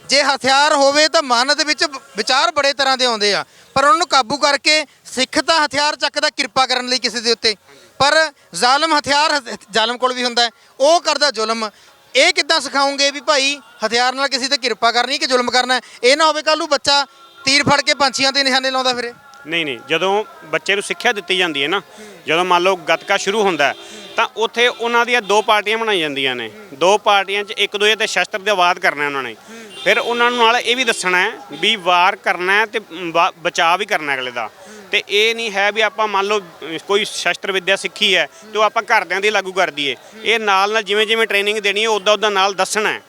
Speaker 2: ਜੇ ਹਥਿਆਰ ਹੋਵੇ ਤਾਂ ਮਨ ਦੇ ਵਿੱਚ ਵਿਚਾਰ ਬੜੇ ਤਰ੍ਹਾਂ ਦੇ ਆਉਂਦੇ ਆ। ਪਰ ਉਹਨਾਂ ਨੂੰ ਕਾਬੂ ਕਰਕੇ ਸਿੱਖ ਤਾਂ ਹਥਿਆਰ ਚੱਕਦਾ ਕਿਰਪਾ ਕਰਨ ਲਈ ਕਿਸੇ ਦੇ ਉੱਤੇ। ਪਰ ਜ਼ਾਲਮ ਹਥਿਆਰ ਹ- ਜ਼ਾਲਮ ਕੋਲ ਵੀ ਹੁੰਦਾ ਉਹ ਕਰਦਾ ਜ਼ੁਲਮ। ਇਹ ਕਿੱਦਾਂ ਸਿਖਾਉਂਗੇ ਵੀ ਭਾਈ, ਹਥਿਆਰ ਨਾਲ ਕਿਸੇ ਤੇ ਕਿਰਪਾ ਕਰਨੀ ਕਿ ਜ਼ੁਲਮ ਕਰਨਾ ਇਹ ਨਾ ਹੋਵੇ ਕੱਲ ਨੂੰ ਬੱਚਾ ਤੀਰ ਫੜ ਕੇ ਪੰਛੀਆਂ ਤੇ ਨਿਸ਼ਾਨੇ ਲਾਉਂਦਾ ਫਿਰੇ।
Speaker 3: ਨਹੀਂ ਨਹੀਂ ਜਦੋਂ ਬੱਚੇ ਨੂੰ ਸਿੱਖਿਆ ਦਿੱਤੀ ਜਾਂਦੀ ਹੈ ਨਾ ਜਦੋਂ ਮੰਨ ਲਓ ਗੱਤਕਾ ਸ਼ੁਰੂ ਹੁੰਦਾ ਹੈ, ਤਾਂ ਉੱਥੇ ਉਹਨਾਂ ਦੀਆਂ ਦੋ ਪਾਰਟੀਆਂ ਬਣਾਈ ਜਾਂਦੀਆਂ ਨੇ। ਦੋ ਪਾਰਟੀਆਂ 'ਚ ਇੱਕ ਦੂਜੇ ਤੇ ਸ਼ਸਤਰ ਦੇ ਵਾਰ ਕਰਨਾ ਉਹਨਾਂ ਨੇ। ਫਿਰ ਉਹਨਾਂ ਨੂੰ ਨਾਲ ਇਹ ਵੀ ਦੱਸਣਾ ਹੈ ਵੀ ਵਾਰ ਕਰਨਾ ਹੈ ਤੇ ਵਾ- ਬਚਾਅ ਵੀ ਕਰਨਾ ਅਗਲੇ ਦਾ। ਤੇ ਇਹ ਨਹੀਂ ਹੈ ਵੀ ਆਪਾਂ ਮੰਨ ਲਓ ਅਹ, ਕੋਈ ਸ਼ਸਤਰ ਵਿੱਦਿਆ ਸਿੱਖੀ ਹੈ ਤੇ ਉਹ ਆਪਾਂ ਘਰਦਿਆਂ ਦੀ ਲਾਗੂ ਕਰ ਦਈਏ। ਇਹ ਨਾਲ ਨਾਲ ਜਿਵੇਂ ਜਿਵੇਂ ਟ੍ਰੇਨਿੰਗ ਦੇਣੀ ਹੈ ਉਦਾਂ ਉਦਾਂ ਨਾਲ ਦੱਸਣਾ ਹੈ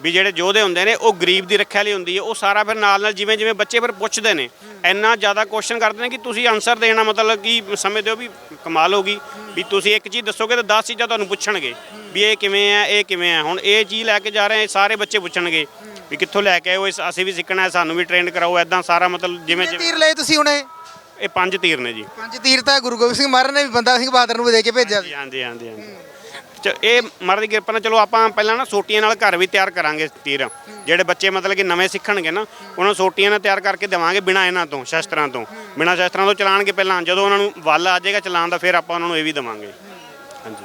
Speaker 3: ਵੀ ਜਿਹੜੇ ਯੋਧੇ ਹੁੰਦੇ ਨੇ ਉਹ ਗਰੀਬ ਦੀ ਰੱਖਿਆ ਲਈ ਹੁੰਦੀ ਹੈ। ਉਹ ਸਾਰਾ ਫਿਰ ਨਾਲ ਨਾਲ ਜਿਵੇਂ ਜਿਵੇਂ ਬੱਚੇ ਫਿਰ ਪੁੱਛਦੇ ਨੇ ਇੰਨਾ ਜ਼ਿਆਦਾ ਕੁਐਸਚਨ ਕਰਦੇ ਨੇ ਕਿ ਤੁਸੀਂ ਆਨਸਰ ਦੇਣਾ ਮਤਲਬ ਕਿ ਸਮਝਦੇ ਹੋ ਵੀ ਕਮਾਲ ਹੋ ਗਈ ਵੀ ਤੁਸੀਂ ਇੱਕ ਚੀਜ਼ ਦੱਸੋਗੇ ਤਾਂ 10 ਚੀਜ਼ਾਂ ਤੁਹਾਨੂੰ ਪੁੱਛਣਗੇ ਵੀ ਇਹ ਕਿਵੇਂ ਹੈ ਇਹ ਕਿਵੇਂ ਹੈ ਹੁਣ ਇਹ ਚੀਜ਼ ਲੈ ਕੇ ਜਾ ਰਹੇ ਇਹ ਸਾਰੇ ਬੱਚੇ ਪੁੱਛਣਗੇ ਵੀ ਕਿੱਥੋਂ ਲੈ ਕੇ ਆਏ ਹੋ ਇਸ- ਅਸੀਂ ਵੀ ਸਿੱਖਣਾ ਹੈ ਸਾਨੂੰ ਵੀ ਟ੍ਰੇਨਡ ਕਰਾਓ ਐਦਾਂ ਸਾਰਾ ਮਤਲਬ ਜਿਵੇਂ ਜਿਵੇਂ
Speaker 2: ਤੀਰ ਲਏ ਤੁਸੀਂ ਹੁਣੇ?
Speaker 3: ਇਹ ਪੰਜ ਤੀਰ ਨੇ ਜੀ।
Speaker 2: ਪੰਜ ਤੀਰ ਤਾਂ ਗੁਰੂ ਗੋਬਿੰਦ ਸਿੰਘ ਮਹਾਰਾਜ ਨੇ ਵੀ ਬੰਦਾ ਸਿੰਘ ਬਹਾਦਰ ਨੂੰ ਦੇ ਕੇ ਭੇਜਿਆ ਸੀ।
Speaker 3: ਹਾਂਜੀ ਹਾਂਜੀ ਹਾਂਜੀ। ਚ- ਇਹ ਮਹਾਰਾਜ ਦੀ ਕਿਰਪਾ ਨਾਲ ਚਲੋ ਆਪਾਂ ਪਹਿਲਾਂ ਨਾ ਸੋਟੀਆਂ ਨਾਲ ਘਰ ਵੀ ਤਿਆਰ ਕਰਾਂਗੇ ਤੀਰ। ਜਿਹੜੇ ਬੱਚੇ ਮਤਲਬ ਕਿ ਨਵੇਂ ਸਿੱਖਣਗੇ ਨਾ ਉਹਨਾਂ ਨੂੰ ਸੋਟੀਆਂ ਨਾਲ ਤਿਆਰ ਕਰਕੇ ਦੇਵਾਂਗੇ ਬਿਨਾਂ ਇਹਨਾਂ ਤੋਂ ਸ਼ਸਤਰਾਂ ਤੋਂ। ਬਿਨਾਂ ਸ਼ਸਤਰਾਂ ਤੋਂ ਚਲਾਣਗੇ ਪਹਿਲਾਂ ਜਦੋਂ ਉਹਨਾਂ ਨੂੰ ਵੱਲ ਆ ਜਾਏਗਾ ਚਲਾਉਣ ਦਾ ਫਿਰ ਆਪਾਂ ਉਹਨਾਂ ਨੂੰ ਇਹ ਵੀ ਦੇਵਾਂਗੇ। ਹਾਂਜੀ।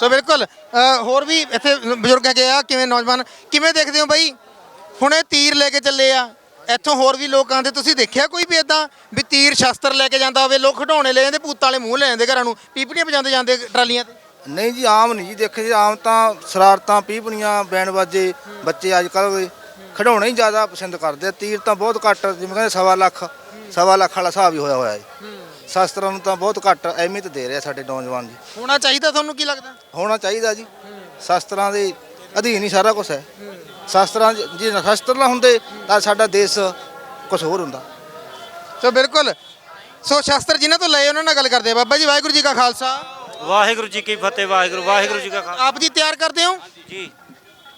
Speaker 2: ਸੋ ਬਿਲਕੁਲ ਅ, ਹੋਰ ਵੀ ਇੱਥੇ ਬਜ਼ੁਰਗ ਹੈਗੇ ਆ ਕਿਵੇਂ ਨੌਜਵਾਨ ਕਿਵੇਂ ਦੇਖਦੇ ਹੋ ਬਾਈ? ਇਹ ਤੀਰ ਲੈ ਕੇ ਚੱਲੇ ਆ। ਇੱਥੋਂ ਹੋਰ ਵੀ ਲੋਕ ਆਉਂਦੇ ਤੁਸੀਂ ਦੇਖਿਆ ਕੋਈ ਵੀ ਇਦਾਂ ਵੀ ਤੀਰ ਸ਼ਸਤਰ ਲੈ ਕੇ ਜਾਂਦਾ ਹੋਵੇ ਲੋਕ ਖਿਡੌਣੇ ਲੈ ਜਾਂਦੇ ਭੂਤਾਂ ਵਾਲੇ ਮੂੰਹ ਲੈ ਜਾਂਦੇ ਘਰਾਂ ਨੂੰ ਪੀਪਣੀਆਂ ਵਜਾਉਂਦੇ ਜਾਂਦੇ ਟਰਾਲੀਆਂ ਤੇ?
Speaker 6: ਨਹੀਂ ਜੀ ਆਮ ਨਹੀਂ ਜੀ ਦੇਖੇ ਜੀ ਆਮ ਤਾਂ ਸ਼ਰਾਰਤਾਂ ਪੀਪਣੀਆਂ ਬੈਂਡ ਬਾਜੇ ਬੱਚੇ ਅੱਜ ਕੱਲ੍ਹ ਖਿਡੌਣੇ ਹੀ ਜ਼ਿਆਦਾ ਪਸੰਦ ਕਰਦੇ ਆ ਤੀਰ ਤਾਂ ਬਹੁਤ ਘੱਟ ਜਿਵੇਂ ਕਹਿੰਦੇ ਸਵਾ ਲੱਖ ਸਵਾ ਲੱਖ ਵਾਲਾ ਹਿਸਾਬ ਹੀ ਹੋਇਆ ਹੋਇਆ ਜੀ। ਸ਼ਾਸਤਰਾਂ ਨੂੰ ਤਾਂ ਬਹੁਤ ਘੱਟ ਅਹਿਮੀਅਤ ਦੇ ਰਹੇ ਸਾਡੇ ਨੌਜਵਾਨ ਜੀ।
Speaker 2: ਹੋਣਾ ਚਾਹੀਦਾ ਤੁਹਾਨੂੰ ਕੀ ਲੱਗਦਾ?
Speaker 6: ਹੋਣਾ ਚਾਹੀਦਾ ਜੀ। ਸ਼ਾਸਤਰਾਂ ਦੇ ਅਧੀਨ ਹੀ ਸਾਰਾ ਕੁਝ ਹੈ। ਸ਼ਾਸਤਰਾਂ ਜੇ ਸ਼ਾਸਤਰ ਨਾ ਹੁੰਦੇ ਤਾਂ ਸਾਡਾ ਦੇਸ਼ ਕੁਝ ਹੋਰ ਹੁੰਦਾ।
Speaker 2: ਸੋ ਬਿਲਕੁਲ। ਸੋ ਸ਼ਸਤਰ ਜਿਨ੍ਹਾਂ ਤੋਂ ਲਏ ਉਹਨਾਂ ਨਾਲ ਗੱਲ ਕਰਦੇ ਆ ਬਾਬਾ ਜੀ ਵਾਹਿਗੁਰੂ ਜੀ ਕਾ ਖਾਲਸਾ।
Speaker 5: ਵਾਹਿਗੁਰੂ ਜੀ ਕੀ ਫਤਿਹ ਵਾਹਿਗੁਰੂ ਵਾਹਿਗੁਰੂ ਜੀ ਕਾ ਖਾਲਸਾ।
Speaker 2: ਆਪ ਜੀ ਤਿਆਰ ਕਰਦੇ ਹੋ?
Speaker 5: ਜੀ।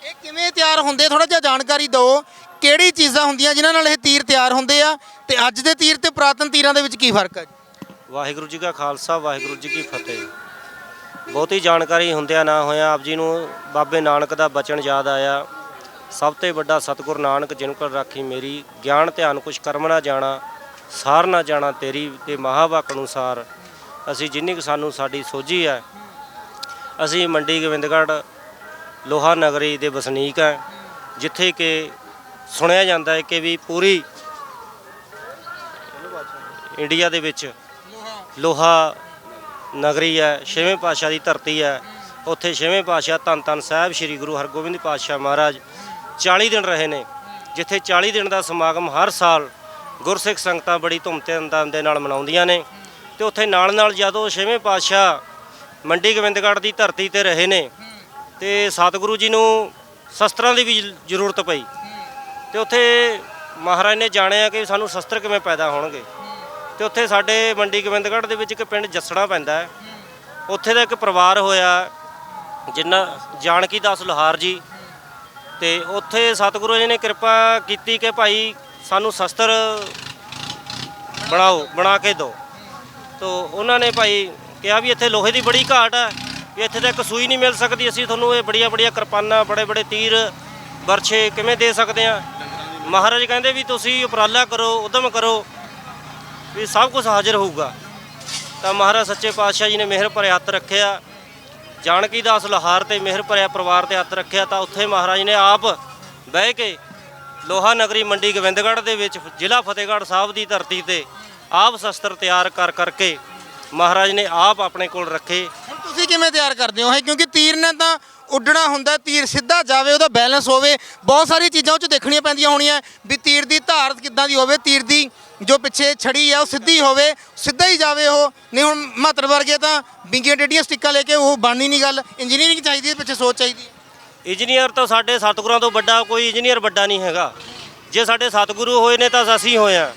Speaker 2: ਇਹ ਕਿਵੇਂ ਤਿਆਰ ਹੁੰਦੇ? ਥੋੜਾ ਜਿਹਾ ਜਾਣਕਾਰੀ ਦਿਓ ਕਿਹੜੀ ਚੀਜ਼ਾਂ ਹੁੰਦੀਆਂ ਜਿਨ੍ਹਾਂ ਨਾਲ ਇਹ ਤੀਰ ਤਿਆਰ ਹੁੰਦੇ ਆ ਤੇ ਅੱਜ ਦੇ ਤੀਰ ਤੇ ਪੁਰਾਤਨ ਤੀਰਾਂ ਦੇ ਵਿੱਚ ਕੀ ਫ਼ਰਕ ਹੈ?
Speaker 5: ਵਾਹਿਗੁਰੂ ਜੀ ਕਾ ਖਾਲਸਾ ਵਾਹਿਗੁਰੂ ਜੀ ਕੀ ਫਤਿਹ। ਬਹੁਤੀ ਜਾਣਕਾਰੀ ਹੁੰਦਿਆਂ ਨਾ ਹੋਇਆ ਆਪ ਜੀ ਨੂੰ ਬਾਬੇ ਨਾਨਕ ਦਾ ਬਚਨ ਯਾਦ ਆਇਆ। ਸਭ ਤੋਂ ਵੱਡਾ ਸਤਿਗੁਰ ਨਾਨਕ ਜਿਨ ਕੋਲ ਰਾਖੀ ਮੇਰੀ ਗਿਆਨ ਧਿਆਨ ਕੁਛ ਕਰਮ ਨਾ ਜਾਣਾ ਸਾਰ ਨਾ ਜਾਣਾ ਤੇਰੀ ਤੇ ਮਹਾਵਾਕ ਅਨੁਸਾਰ ਅਸੀਂ ਜਿੰਨੀ ਕੁ ਸਾਨੂੰ ਸਾਡੀ ਸੋਝੀ ਹੈ, ਅਸੀਂ ਮੰਡੀ ਗੋਬਿੰਦਗੜ੍ਹ ਲੋਹਾ ਨਗਰੀ ਦੇ ਵਸਨੀਕ ਹੈ, ਜਿੱਥੇ ਕਿ ਸੁਣਿਆ ਜਾਂਦਾ ਹੈ ਕਿ ਵੀ ਪੂਰੀ ਇੰਡੀਆ ਦੇ ਵਿੱਚ ਲੋਹਾ ਨਗਰੀ ਹੈ, ਛੇਵੇਂ ਪਾਤਸ਼ਾਹ ਦੀ ਧਰਤੀ ਹੈ, ਉੱਥੇ ਛੇਵੇਂ ਪਾਤਸ਼ਾਹ ਧੰਨ ਧੰਨ ਸਾਹਿਬ ਸ੍ਰੀ ਗੁਰੂ ਹਰਗੋਬਿੰਦ ਪਾਤਸ਼ਾਹ ਮਹਾਰਾਜ 40 ਦਿਨ ਰਹੇ ਨੇ, ਜਿੱਥੇ 40 ਦਿਨ ਦਾ ਸਮਾਗਮ ਹਰ ਸਾਲ ਗੁਰਸਿੱਖ ਸੰਗਤਾਂ ਬੜੀ ਧੂਮ-ਧਾਮ ਦੇ ਨਾਲ ਮਨਾਉਂਦੀਆਂ ਨੇ। ਤੇ ਉੱਥੇ ਨਾਲ ਨਾਲ ਜਦੋਂ ਛੇਵੇਂ ਪਾਤਸ਼ਾਹ ਮੰਡੀ ਗੋਬਿੰਦਗੜ੍ਹ ਦੀ ਧਰਤੀ ਤੇ ਰਹੇ ਨੇ ਤੇ ਸਤਿਗੁਰੂ ਜੀ ਨੂੰ ਸ਼ਸਤਰਾਂ ਦੀ ਵੀ ਜ਼ਰੂਰਤ ਪਈ। ਤੇ ਉੱਥੇ ਮਹਾਰਾਜ ਨੇ ਜਾਣਿਆ ਕਿ ਸਾਨੂੰ ਸ਼ਸਤਰ ਕਿਵੇਂ ਪੈਦਾ ਹੋਣਗੇ। ਤੇ ਉੱਥੇ ਸਾਡੇ ਮੰਡੀ ਗੋਬਿੰਦਗੜ੍ਹ ਦੇ ਵਿੱਚ ਇੱਕ ਪਿੰਡ ਜੱਸੜਾ ਪੈਂਦਾ ਉੱਥੇ ਦਾ ਇੱਕ ਪਰਿਵਾਰ ਹੋਇਆ, ਜਿੰਨਾ ਜਾਨਕੀ ਦਾਸ ਲੋਹਾਰ ਜੀ। ਤੇ ਉੱਥੇ ਸਤਿਗੁਰੂ ਜੀ ਨੇ ਕਿਰਪਾ ਕੀਤੀ ਕਿ ਭਾਈ ਸਾਨੂੰ ਸ਼ਸਤਰ ਬਣਾਓ, ਬਣਾ ਕੇ ਦਿਓ। ਤੋ ਉਹਨਾਂ ਨੇ ਭਾਈ ਕਿਹਾ ਵੀ ਇੱਥੇ ਲੋਹੇ ਦੀ ਬੜੀ ਘਾਟ ਹੈ, ਵੀ ਇੱਥੇ ਤਾਂ ਇੱਕ ਸੂਈ ਨਹੀਂ ਮਿਲ ਸਕਦੀ, ਅਸੀਂ ਤੁਹਾਨੂੰ ਇਹ ਬੜੀਆਂ ਬੜੀਆਂ ਕਿਰਪਾਨਾਂ, ਬੜੇ ਬੜੇ ਤੀਰ ਬਰਛੇ ਕਿਵੇਂ ਦੇ ਸਕਦੇ ਆ ਮਹਾਰਾਜ ਕਹਿੰਦੇ ਵੀ ਤੁਸੀਂ ਉਪਰਾਲਾ ਕਰੋ, ਉਦਮ ਕਰੋ, ਵੀ ਸਭ ਕੁਝ ਹਾਜ਼ਰ ਹੋਊਗਾ। ਤਾਂ ਮਹਾਰਾਜ ਸੱਚੇ ਪਾਤਸ਼ਾਹ ਜੀ ਨੇ ਮਿਹਰ ਭਰਿਆ ਹੱਥ ਰੱਖਿਆ। ਜਾਨਕੀ ਦਾਸ ਲੋਹਾਰ ਤੇ ਮਿਹਰ ਭਰਿਆ ਪਰਿਵਾਰ ਤੇ ਹੱਥ ਰੱਖਿਆ, ਤਾਂ ਉੱਥੇ ਮਹਾਰਾਜ ਨੇ ਆਪ ਬਹਿ ਕੇ ਲੋਹਾ ਨਗਰੀ ਮੰਡੀ ਗੋਬਿੰਦਗੜ੍ਹ ਦੇ ਵਿੱਚ ਜ਼ਿਲ੍ਹਾ ਫਤਿਹਗੜ੍ਹ ਸਾਹਿਬ ਦੀ ਧਰਤੀ ਤੇ ਆਪ ਸ਼ਸਤਰ ਤਿਆਰ ਕਰ ਕਰਕੇ ਮਹਾਰਾਜ ਨੇ ਆਪ ਆਪਣੇ ਕੋਲ ਰੱਖੇ।
Speaker 2: ਹੁਣ ਤੁਸੀਂ ਕਿਵੇਂ ਤਿਆਰ ਕਰਦੇ ਹੋ ਇਹ? ਕਿਉਂਕਿ ਤੀਰ ਨੇ ਤਾਂ ਉੱਡਣਾ ਹੁੰਦਾ ਤੀਰ ਸਿੱਧਾ ਜਾਵੇ ਉਹਦਾ ਬੈਲੈਂਸ ਹੋਵੇ। ਬਹੁਤ ਸਾਰੀ ਚੀਜ਼ਾਂ ਉਹ ਚ ਦੇਖਣੀਆਂ ਪੈਂਦੀਆਂ ਹੋਣੀਆਂ ਵੀ ਤੀਰ ਦੀ ਧਾਰ ਕਿੱਦਾਂ ਦੀ ਹੋਵੇ ਤੀਰ ਦੀ ਜੋ ਪਿੱਛੇ ਛੜੀ ਆ ਉਹ ਸਿੱਧੀ ਹੋਵੇ ਸਿੱਧਾ ਹੀ ਜਾਵੇ ਉਹ। ਨਹੀਂ ਹੁਣ ਮਾਤਰ ਵਰਗੇ ਤਾਂ ਬਿੰਗੀਆਂ ਟੇਡੀਆਂ ਸਟਿੱਕਾਂ ਲੈ ਕੇ ਉਹ ਬਣਨੀ ਨਹੀਂ ਗੱਲ। ਇੰਜੀਨੀਅਰਿੰਗ ਚਾਹੀਦੀ ਹੈ ਪਿੱਛੇ ਸੋਚ ਚਾਹੀਦੀ ਹੈ।
Speaker 5: ਇੰਜੀਨੀਅਰ ਤਾਂ ਸਾਡੇ ਸਤਿਗੁਰਾਂ ਤੋਂ ਵੱਡਾ ਕੋਈ ਇੰਜੀਨੀਅਰ ਵੱਡਾ ਨਹੀਂ ਹੈਗਾ। ਜੇ ਸਾਡੇ ਸਤਿਗੁਰੂ ਹੋਏ ਨੇ ਤਾਂ ਅਸੀਂ ਹੋਏ ਆ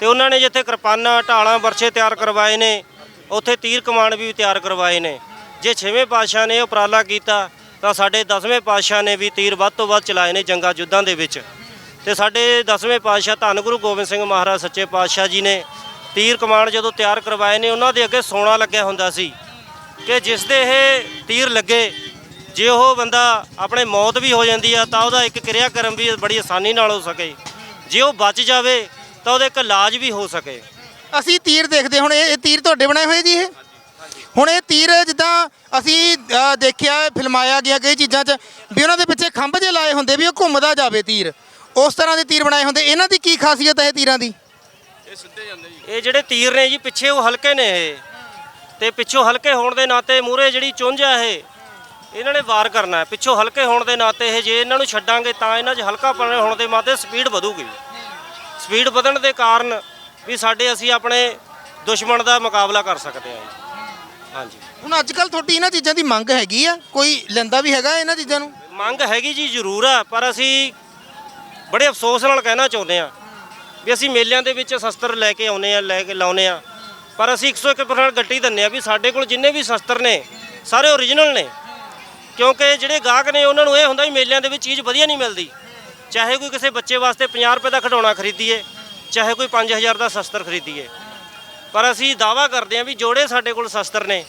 Speaker 5: ਤੇ ਉਹਨਾਂ ਨੇ ਜਿੱਥੇ ਕਿਰਪਾਨਾਂ, ਢਾਲਾਂ ਵਰਛੇ ਤਿਆਰ ਕਰਵਾਏ ਨੇ, ਉੱਥੇ ਤੀਰ ਕਮਾਨ ਵੀ ਤਿਆਰ ਕਰਵਾਏ ਨੇ। ਜੇ ਛੇਵੇਂ ਪਾਤਸ਼ਾਹ ਨੇ ਇਹ ਉਪਰਾਲਾ ਕੀਤਾ, ਤਾਂ ਸਾਡੇ ਦਸਵੇਂ ਪਾਤਸ਼ਾਹ ਨੇ ਵੀ ਤੀਰ ਵੱਧ ਤੋਂ ਵੱਧ ਚਲਾਏ ਨੇ ਜੰਗਾਂ ਯੁੱਧਾਂ ਦੇ ਵਿੱਚ। ਤੇ ਸਾਡੇ ਦਸਵੇਂ ਪਾਤਸ਼ਾਹ ਧੰਨ ਗੁਰੂ ਗੋਬਿੰਦ ਸਿੰਘ ਮਹਾਰਾਜ ਸੱਚੇ ਪਾਤਸ਼ਾਹ ਜੀ ਨੇ ਤੀਰ ਕਮਾਨ ਜਦੋਂ ਤਿਆਰ ਕਰਵਾਏ ਨੇ, ਉਹਨਾਂ ਦੇ ਅੱਗੇ ਸੋਨਾ ਲੱਗਿਆ ਹੁੰਦਾ ਸੀ ਕਿ ਜਿਸ ਦੇ ਇਹ ਤੀਰ ਲੱਗੇ, ਜੇ ਉਹ ਬੰਦਾ ਆਪਣੇ ਮੌਤ ਵੀ ਹੋ ਜਾਂਦੀ ਆ, ਤਾਂ ਉਹਦਾ ਇੱਕ ਕਿਰਿਆ ਕਰਮ ਵੀ ਬੜੀ ਆਸਾਨੀ ਨਾਲ ਹੋ ਸਕੇ। ਜੇ ਉਹ ਬਚ ਜਾਵੇ ਤਾਂ ਉਹਦਾ ਇੱਕ ਇਲਾਜ ਵੀ ਹੋ ਸਕੇ।
Speaker 2: ਅਸੀਂ ਤੀਰ ਦੇਖਦੇ ਹੁਣ ਇਹ ਇਹ ਤੀਰ ਤੁਹਾਡੇ ਬਣਾਏ ਹੋਏ ਜੀ ਇਹ? ਹੁਣ ਇਹ ਤੀਰ ਜਿੱਦਾਂ ਅਸੀਂ ਅ, ਦੇਖਿਆ ਫਿਲਮਾਇਆ ਗਿਆ ਕਈ ਚੀਜ਼ਾਂ 'ਚ ਵੀ ਉਹਨਾਂ ਦੇ ਪਿੱਛੇ ਖੰਭ ਜੇ ਲਾਏ ਹੁੰਦੇ ਵੀ ਉਹ ਘੁੰਮਦਾ ਜਾਵੇ ਤੀਰ। ਉਸ ਤਰ੍ਹਾਂ ਦੇ ਤੀਰ ਬਣਾਏ ਹੁੰਦੇ। ਇਹਨਾਂ ਦੀ ਕੀ ਖਾਸੀਅਤ ਹੈ ਇਹ ਤੀਰਾਂ ਦੀ?
Speaker 5: ਇਹ ਜਿਹੜੇ ਤੀਰ ਨੇ ਜੀ ਪਿੱਛੇ ਉਹ ਹਲਕੇ ਨੇ ਇਹ। ਤੇ ਪਿੱਛੋਂ ਹਲਕੇ ਹੋਣ ਦੇ ਨਾਤੇ ਮੂਰੇ ਜਿਹੜੀ ਚੁੰਝ ਆ ਇਹ ਇਹਨਾਂ ਨੇ ਵਾਰ ਕਰਨਾ ਹੈ। ਪਿੱਛੋਂ ਹਲਕੇ ਹੋਣ ਦੇ ਨਾਤੇ ਇਹ ਜੇ ਇਹਨਾਂ ਨੂੰ ਛੱਡਾਂਗੇ ਤਾਂ ਇਹਨਾਂ 'ਚ ਹਲਕਾਪਣ ਹੋਣ ਦੇ ਨਾਤੇ ਸਪੀਡ ਵਧੂਗੀ। ਸਪੀਡ ਵਧਣ ਦੇ ਕਾਰਨ ਵੀ ਸਾਡੇ ਅਸੀਂ ਆਪਣੇ ਦੁਸ਼ਮਣ ਦਾ ਮੁਕਾਬਲਾ ਕਰ ਸਕਦੇ ਹਾਂ ਜੀ। ਹਾਂਜੀ।
Speaker 2: ਹੁਣ ਅੱਜ ਕੱਲ ਤੁਹਾਡੀ ਇਹਨਾਂ ਚੀਜ਼ਾਂ ਦੀ ਮੰਗ ਹੈਗੀ ਆ? ਕੋਈ ਲੈਂਦਾ ਵੀ ਹੈਗਾ ਇਹਨਾਂ ਚੀਜ਼ਾਂ ਨੂੰ?
Speaker 5: ਮੰਗ ਹੈਗੀ ਜੀ ਜ਼ਰੂਰ ਆ ਪਰ ਅਸੀਂ ਬੜੇ ਅਫਸੋਸ ਨਾਲ ਕਹਿਣਾ ਚਾਹੁੰਦੇ ਆ ਵੀ ਅਸੀਂ ਮੇਲਿਆਂ ਦੇ ਵਿੱਚ ਸ਼ਸਤਰ ਲੈ ਕੇ ਆਉਨੇ ਆ ਲੈ ਕੇ ਲਾਉਨੇ ਆ ਪਰ ਅਸੀਂ 101% ਗੱਟੀ ਦਿੰਨੇ ਆ ਵੀ ਸਾਡੇ ਕੋਲ ਜਿੰਨੇ ਵੀ ਸ਼ਸਤਰ ਨੇ ਸਾਰੇ ਓਰੀਜਨਲ ਨੇ। ਕਿਉਂਕਿ ਜਿਹੜੇ ਗਾਹਕ ਨੇ ਉਹਨਾਂ ਨੂੰ ਇਹ ਹੁੰਦਾ ਵੀ ਮੇਲਿਆਂ ਦੇ ਵਿੱਚ ਚੀਜ਼ ਵਧੀਆ ਨਹੀਂ ਮਿਲਦੀ। ਚਾਹੇ ਕੋਈ ਕਿਸੇ ਬੱਚੇ ਵਾਸਤੇ 50 ਰੁਪਏ ਦਾ ਖਿਡੌਣਾ ਖਰੀਦੀਏ, ਚਾਹੇ ਕੋਈ 5000 ਦਾ ਸ਼ਸਤਰ ਖਰੀਦੀਏ। ਪਰ ਅਸੀਂ ਦਾਵਾ ਕਰਦੇ ਹਾਂ ਵੀ ਜੋੜੇ ਸਾਡੇ ਕੋਲ ਸ਼ਸਤਰ ਨੇ,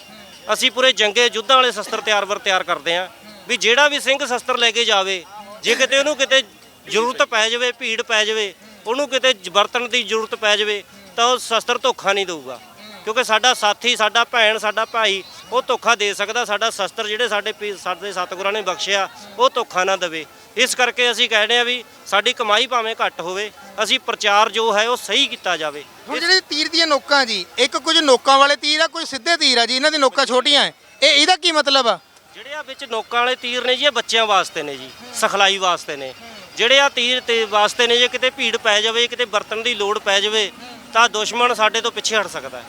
Speaker 5: ਅਸੀਂ ਪੂਰੇ ਜੰਗੇ ਯੁੱਧਾਂ ਵਾਲੇ ਸ਼ਸਤਰ ਤਿਆਰ ਵਰ ਤਿਆਰ ਕਰਦੇ ਹਾਂ ਵੀ ਜਿਹੜਾ ਵੀ ਸਿੰਘ ਸ਼ਸਤਰ ਲੈ ਕੇ ਜਾਵੇ, ਜੇ ਕਿਤੇ ਉਹਨੂੰ ਕਿਤੇ ਜ਼ਰੂਰਤ ਪੈ ਜਾਵੇ, ਭੀੜ ਪੈ ਜਾਵੇ, ਉਹਨੂੰ ਕਿਤੇ ਵਰਤਣ ਦੀ ਜ਼ਰੂਰਤ ਪੈ ਜਾਵੇ, ਤਾਂ ਉਹ ਸ਼ਸਤਰ ਧੋਖਾ ਨਹੀਂ ਦੇਊਗਾ। ਕਿਉਂਕਿ ਸਾਡਾ ਸਾਥੀ, ਸਾਡਾ ਭੈਣ, ਸਾਡਾ ਭਾਈ, ਉਹ ਧੋਖਾ ਦੇ ਸਕਦਾ, ਸਾਡਾ ਸ਼ਸਤਰ ਜਿਹੜੇ ਸਾਡੇ ਪੀ- ਸਾਡੇ ਸਤਿਗੁਰਾਂ ਨੇ ਬਖਸ਼ਿਆ, ਉਹ ਧੋਖਾ ਨਾ ਦੇਵੇ। ਇਸ ਕਰਕੇ ਅਸੀਂ ਕਹਿੰਦੇ ਆ ਵੀ ਸਾਡੀ ਕਮਾਈ ਭਾਵੇਂ ਘੱਟ ਹੋਵੇ ਅਸੀਂ ਪ੍ਰਚਾਰ ਜੋ ਹੈ ਉਹ ਸਹੀ ਕੀਤਾ ਜਾਵੇ।
Speaker 2: ਹੁਣ ਜਿਹੜੇ ਤੀਰ ਦੀਆਂ ਨੋਕਾਂ ਜੀ ਇੱਕ ਕੁਝ ਨੋਕਾਂ ਵਾਲੇ ਤੀਰ ਆ ਕੋਈ ਸਿੱਧੇ ਤੀਰ ਆ ਜੀ ਇਹਨਾਂ ਦੀ ਨੋਕਾਂ ਛੋਟੀਆਂ ਐ ਇਹ ਇਹਦਾ ਕੀ ਮਤਲਬ ਆ?
Speaker 5: ਜਿਹੜੇ ਆ ਵਿੱਚ ਨੋਕਾਂ ਵਾਲੇ ਤੀਰ ਨੇ ਜੀ ਇਹ ਬੱਚਿਆਂ ਵਾਸਤੇ ਨੇ ਜੀ ਸਿਖਲਾਈ ਵਾਸਤੇ ਨੇ। ਜਿਹੜੇ ਆ ਤੀਰ ਤੇ ਵਾਸਤੇ ਨੇ ਜੇ ਕਿਤੇ ਭੀੜ ਪੈ ਜਾਵੇ ਕਿਤੇ ਵਰਤਣ ਦੀ ਲੋੜ ਪੈ ਜਾਵੇ ਤਾਂ ਦੁਸ਼ਮਣ ਸਾਡੇ ਤੋਂ ਪਿੱਛੇ ਹਟ ਸਕਦਾ ਹੈ।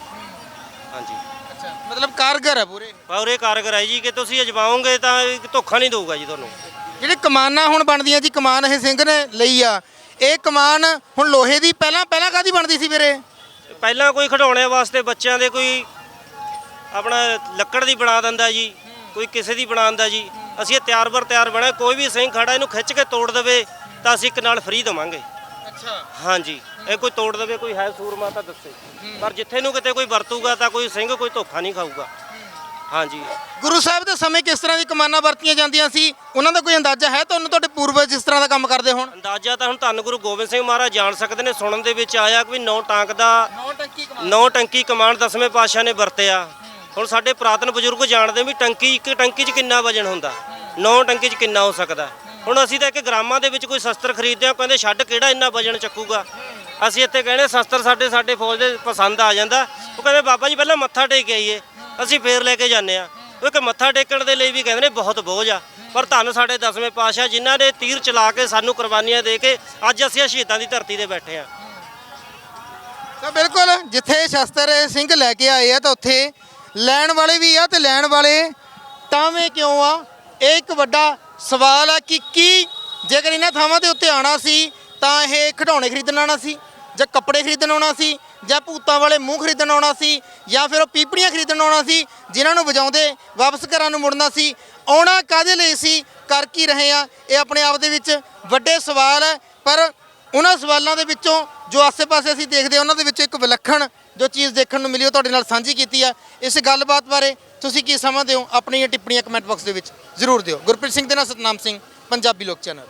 Speaker 5: ਹਾਂਜੀ।
Speaker 2: ਅੱਛਾ ਮਤਲਬ ਕਾਰਗਰ ਆ ਪੂਰੇ।
Speaker 5: ਪਰ ਇਹ ਕਾਰਗਰ ਹੈ ਜੀ ਕਿ ਤੁਸੀਂ ਅਜਮਾਓਗੇ ਤਾਂ ਇਹ ਧੋਖਾ ਨਹੀਂ ਦਊਗਾ ਜੀ ਤੁਹਾਨੂੰ।
Speaker 2: ਜਿਹੜੇ ਕਮਾਨਾਂ ਹੁਣ ਬਣਦੀਆਂ ਜੀ ਕਮਾਨ ਇਹ ਸਿੰਘ ਨੇ ਲਈ ਆ। ਇਹ ਕਮਾਨ ਹੁਣ ਲੋਹੇ ਦੀ ਪਹਿਲਾਂ ਪਹਿਲਾਂ ਕਾਦੀ ਬਣਦੀ ਸੀ ਵੀਰੇ?
Speaker 5: ਪਹਿਲਾਂ ਕੋਈ ਖਿਡੌਣੇ ਵਾਸਤੇ ਬੱਚਿਆਂ ਦੇ ਕੋਈ ਆਪਣਾ ਲੱਕੜ ਦੀ ਬਣਾ ਦਿੰਦਾ ਜੀ ਕੋਈ ਕਿਸੇ ਦੀ ਬਣਾ ਦਿੰਦਾ ਜੀ। ਅਸੀਂ ਇਹ ਤਿਆਰ ਬਰ ਤਿਆਰ ਬਣਾ ਕੋਈ ਵੀ ਸਿੰਘ ਖੜਾ ਇਹਨੂੰ ਖਿੱਚ ਕੇ ਤੋੜ ਦੇਵੇ ਤਾਂ ਅਸੀਂ ਇੱਕ ਨਾਲ ਫ੍ਰੀ ਦੇਵਾਂਗੇ।
Speaker 2: ਅੱਛਾ।
Speaker 5: ਹਾਂਜੀ ਇਹ ਕੋਈ ਤੋੜ ਦੇਵੇ ਕੋਈ ਹੈ ਸੂਰਮਾ ਤਾਂ ਦੱਸੇ। ਪਰ ਜਿੱਥੇ ਨੂੰ ਕਿਤੇ ਕੋਈ ਵਰਤੂਗਾ ਤਾਂ ਕੋਈ ਸਿੰਘ ਕੋਈ ਧੋਖਾ ਨਹੀਂ ਖਾਊਗਾ। ਹਾਂਜੀ।
Speaker 2: ਗੁਰੂ ਸਾਹਿਬ ਦੇ ਸਮੇਂ ਕਿਸ ਤਰ੍ਹਾਂ ਦੀ ਕਮਾਨਾਂ ਵਰਤੀਆਂ ਜਾਂਦੀਆਂ ਸੀ? ਉਹਨਾਂ ਦਾ ਕੋਈ ਅੰਦਾਜ਼ਾ ਹੈ ਤੁਹਾਨੂੰ? ਤੁਹਾਡੇ ਪੂਰਵਜ ਜਿਸ ਤਰ੍ਹਾਂ ਦਾ ਕੰਮ ਕਰਦੇ ਹੋਣ?
Speaker 5: ਅੰਦਾਜ਼ਾ ਤਾਂ ਹੁਣ ਧੰਨ ਗੁਰੂ ਗੋਬਿੰਦ ਸਿੰਘ ਮਹਾਰਾਜ ਜਾਣ ਸਕਦੇ ਨੇ। ਸੁਣਨ ਦੇ ਵਿੱਚ ਆਇਆ ਕਿ ਵੀ ਨੌ ਟਾਂਕ ਦਾ
Speaker 2: ਨੌ ਟੰਕੀ
Speaker 5: ਨੌ ਟੰਕੀ ਕਮਾਂਡ ਦਸਵੇਂ ਪਾਤਸ਼ਾਹ ਨੇ ਵਰਤਿਆ। ਹੁਣ ਸਾਡੇ ਪ੍ਰਾਤਨ ਬਜ਼ੁਰਗ ਜਾਣਦੇ ਵੀ ਟੰਕੀ ਇੱਕ ਟੰਕੀ 'ਚ ਕਿੰਨਾ ਵਜਨ ਹੁੰਦਾ। ਨੌ ਟੰਕੀ 'ਚ ਕਿੰਨਾ ਹੋ ਸਕਦਾ। ਹੁਣ ਅਸੀਂ ਤਾਂ ਇੱਕ ਗ੍ਰਾਮਾਂ ਦੇ ਵਿੱਚ ਕੋਈ ਸ਼ਸਤਰ ਖਰੀਦਦੇ ਆ ਕਹਿੰਦੇ ਛੱਡ ਕਿਹੜਾ ਇੰਨਾ ਵਜਨ ਚੱਕੂਗਾ? ਅਸੀਂ ਇੱਥੇ ਕਹਿੰਦੇ ਸ਼ਸਤਰ ਸਾਡੇ ਸਾਡੇ ਫੌਜ ਦੇ ਪਸੰਦ ਆ ਜਾਂਦਾ। ਉਹ ਕਹਿੰਦੇ ਬਾਬਾ ਜੀ ਪਹਿਲਾਂ ਮੱਥਾ ਟੇਕ ਆਈਏ। ਅਸੀਂ ਫੇਰ ਲੈ ਕੇ ਜਾਂਦੇ ਆ ਕਿਉਂਕਿ ਮੱਥਾ ਟੇਕਣ ਦੇ ਲਈ ਵੀ ਕਹਿੰਦੇ ਨੇ ਬਹੁਤ ਬੋਝ ਆ। ਪਰ ਧੰਨ ਸਾਡੇ ਦਸਵੇਂ ਪਾਤਸ਼ਾਹ ਜਿਨ੍ਹਾਂ ਨੇ ਤੀਰ ਚਲਾ ਕੇ ਸਾਨੂੰ ਕੁਰਬਾਨੀਆਂ ਦੇ ਕੇ ਅੱਜ ਅਸੀਂ ਸ਼ਹੀਦਾਂ ਦੀ ਧਰਤੀ ਤੇ ਬੈਠੇ ਆ
Speaker 2: ਤਾਂ ਬਿਲਕੁਲ, ਜਿੱਥੇ ਸ਼ਸਤਰ ਸਿੰਘ ਲੈ ਕੇ ਆਏ ਆ ਤਾਂ ਉੱਥੇ ਲੈਣ ਵਾਲੇ ਵੀ ਆ ਤੇ ਲੈਣ ਵਾਲੇ ਤਾਂਵੇਂ ਕਿਉਂ ਆ? ਇਹ ਇੱਕ ਵੱਡਾ ਸਵਾਲ ਆ ਕਿ ਕੀ ਜੇਕਰ ਇਹਨਾਂ ਥਾਵਾਂ ਦੇ ਉੱਤੇ ਆਣਾ ਸੀ ਤਾਂ ਇਹ ਖਿਡੌਣੇ ਖਰੀਦਣ ਆਉਣਾ ਸੀ ਜਾਂ ਕੱਪੜੇ ਖਰੀਦਣ ਆਉਣਾ ਸੀ ਜਾਂ ਭੂਤਾਂ ਵਾਲੇ ਮੂੰਹ ਖਰੀਦਣ ਆਉਣਾ ਸੀ ਜਾਂ ਫਿਰ ਉਹ ਪੀਪੜੀਆਂ ਖਰੀਦਣ ਆਉਣਾ ਸੀ, ਜਿਨ੍ਹਾਂ ਨੂੰ ਵਜਾਉਂਦੇ ਵਾਪਸ ਘਰਾਂ ਨੂੰ ਮੁੜਨਾ ਸੀ। ਆਉਣਾ ਕਾਦੇ ਲਈ ਸੀ? ਕਰ ਕੀ ਰਹੇ ਆ? ਇਹ ਆਪਣੇ ਆਪ ਦੇ ਵਿੱਚ ਵੱਡੇ ਸਵਾਲ ਹੈ, ਪਰ ਉਹਨਾਂ ਸਵਾਲਾਂ ਦੇ ਵਿੱਚੋਂ ਜੋ ਆਸੇ-ਪਾਸੇ ਅਸੀਂ ਦੇਖਦੇ ਹਾਂ, ਉਹਨਾਂ ਦੇ ਵਿੱਚੋਂ ਇੱਕ ਵਿਲੱਖਣ ਜੋ ਚੀਜ਼ ਦੇਖਣ ਨੂੰ ਮਿਲੀ, ਉਹ ਤੁਹਾਡੇ ਨਾਲ ਸਾਂਝੀ ਕੀਤੀ ਆ। ਇਸ ਗੱਲਬਾਤ ਬਾਰੇ ਤੁਸੀਂ ਕੀ ਸਮਝਦੇ ਹੋ? ਆਪਣੀਆਂ ਟਿੱਪਣੀਆਂ ਕਮੈਂਟ ਬਾਕਸ ਦੇ ਵਿੱਚ ਜ਼ਰੂਰ ਦਿਓ। ਗੁਰਪ੍ਰੀਤ ਸਿੰਘ ਦੇ ਨਾਲ ਸਤਨਾਮ ਸਿੰਘ, ਪੰਜਾਬੀ ਲੋਕ ਚੈਨਲ।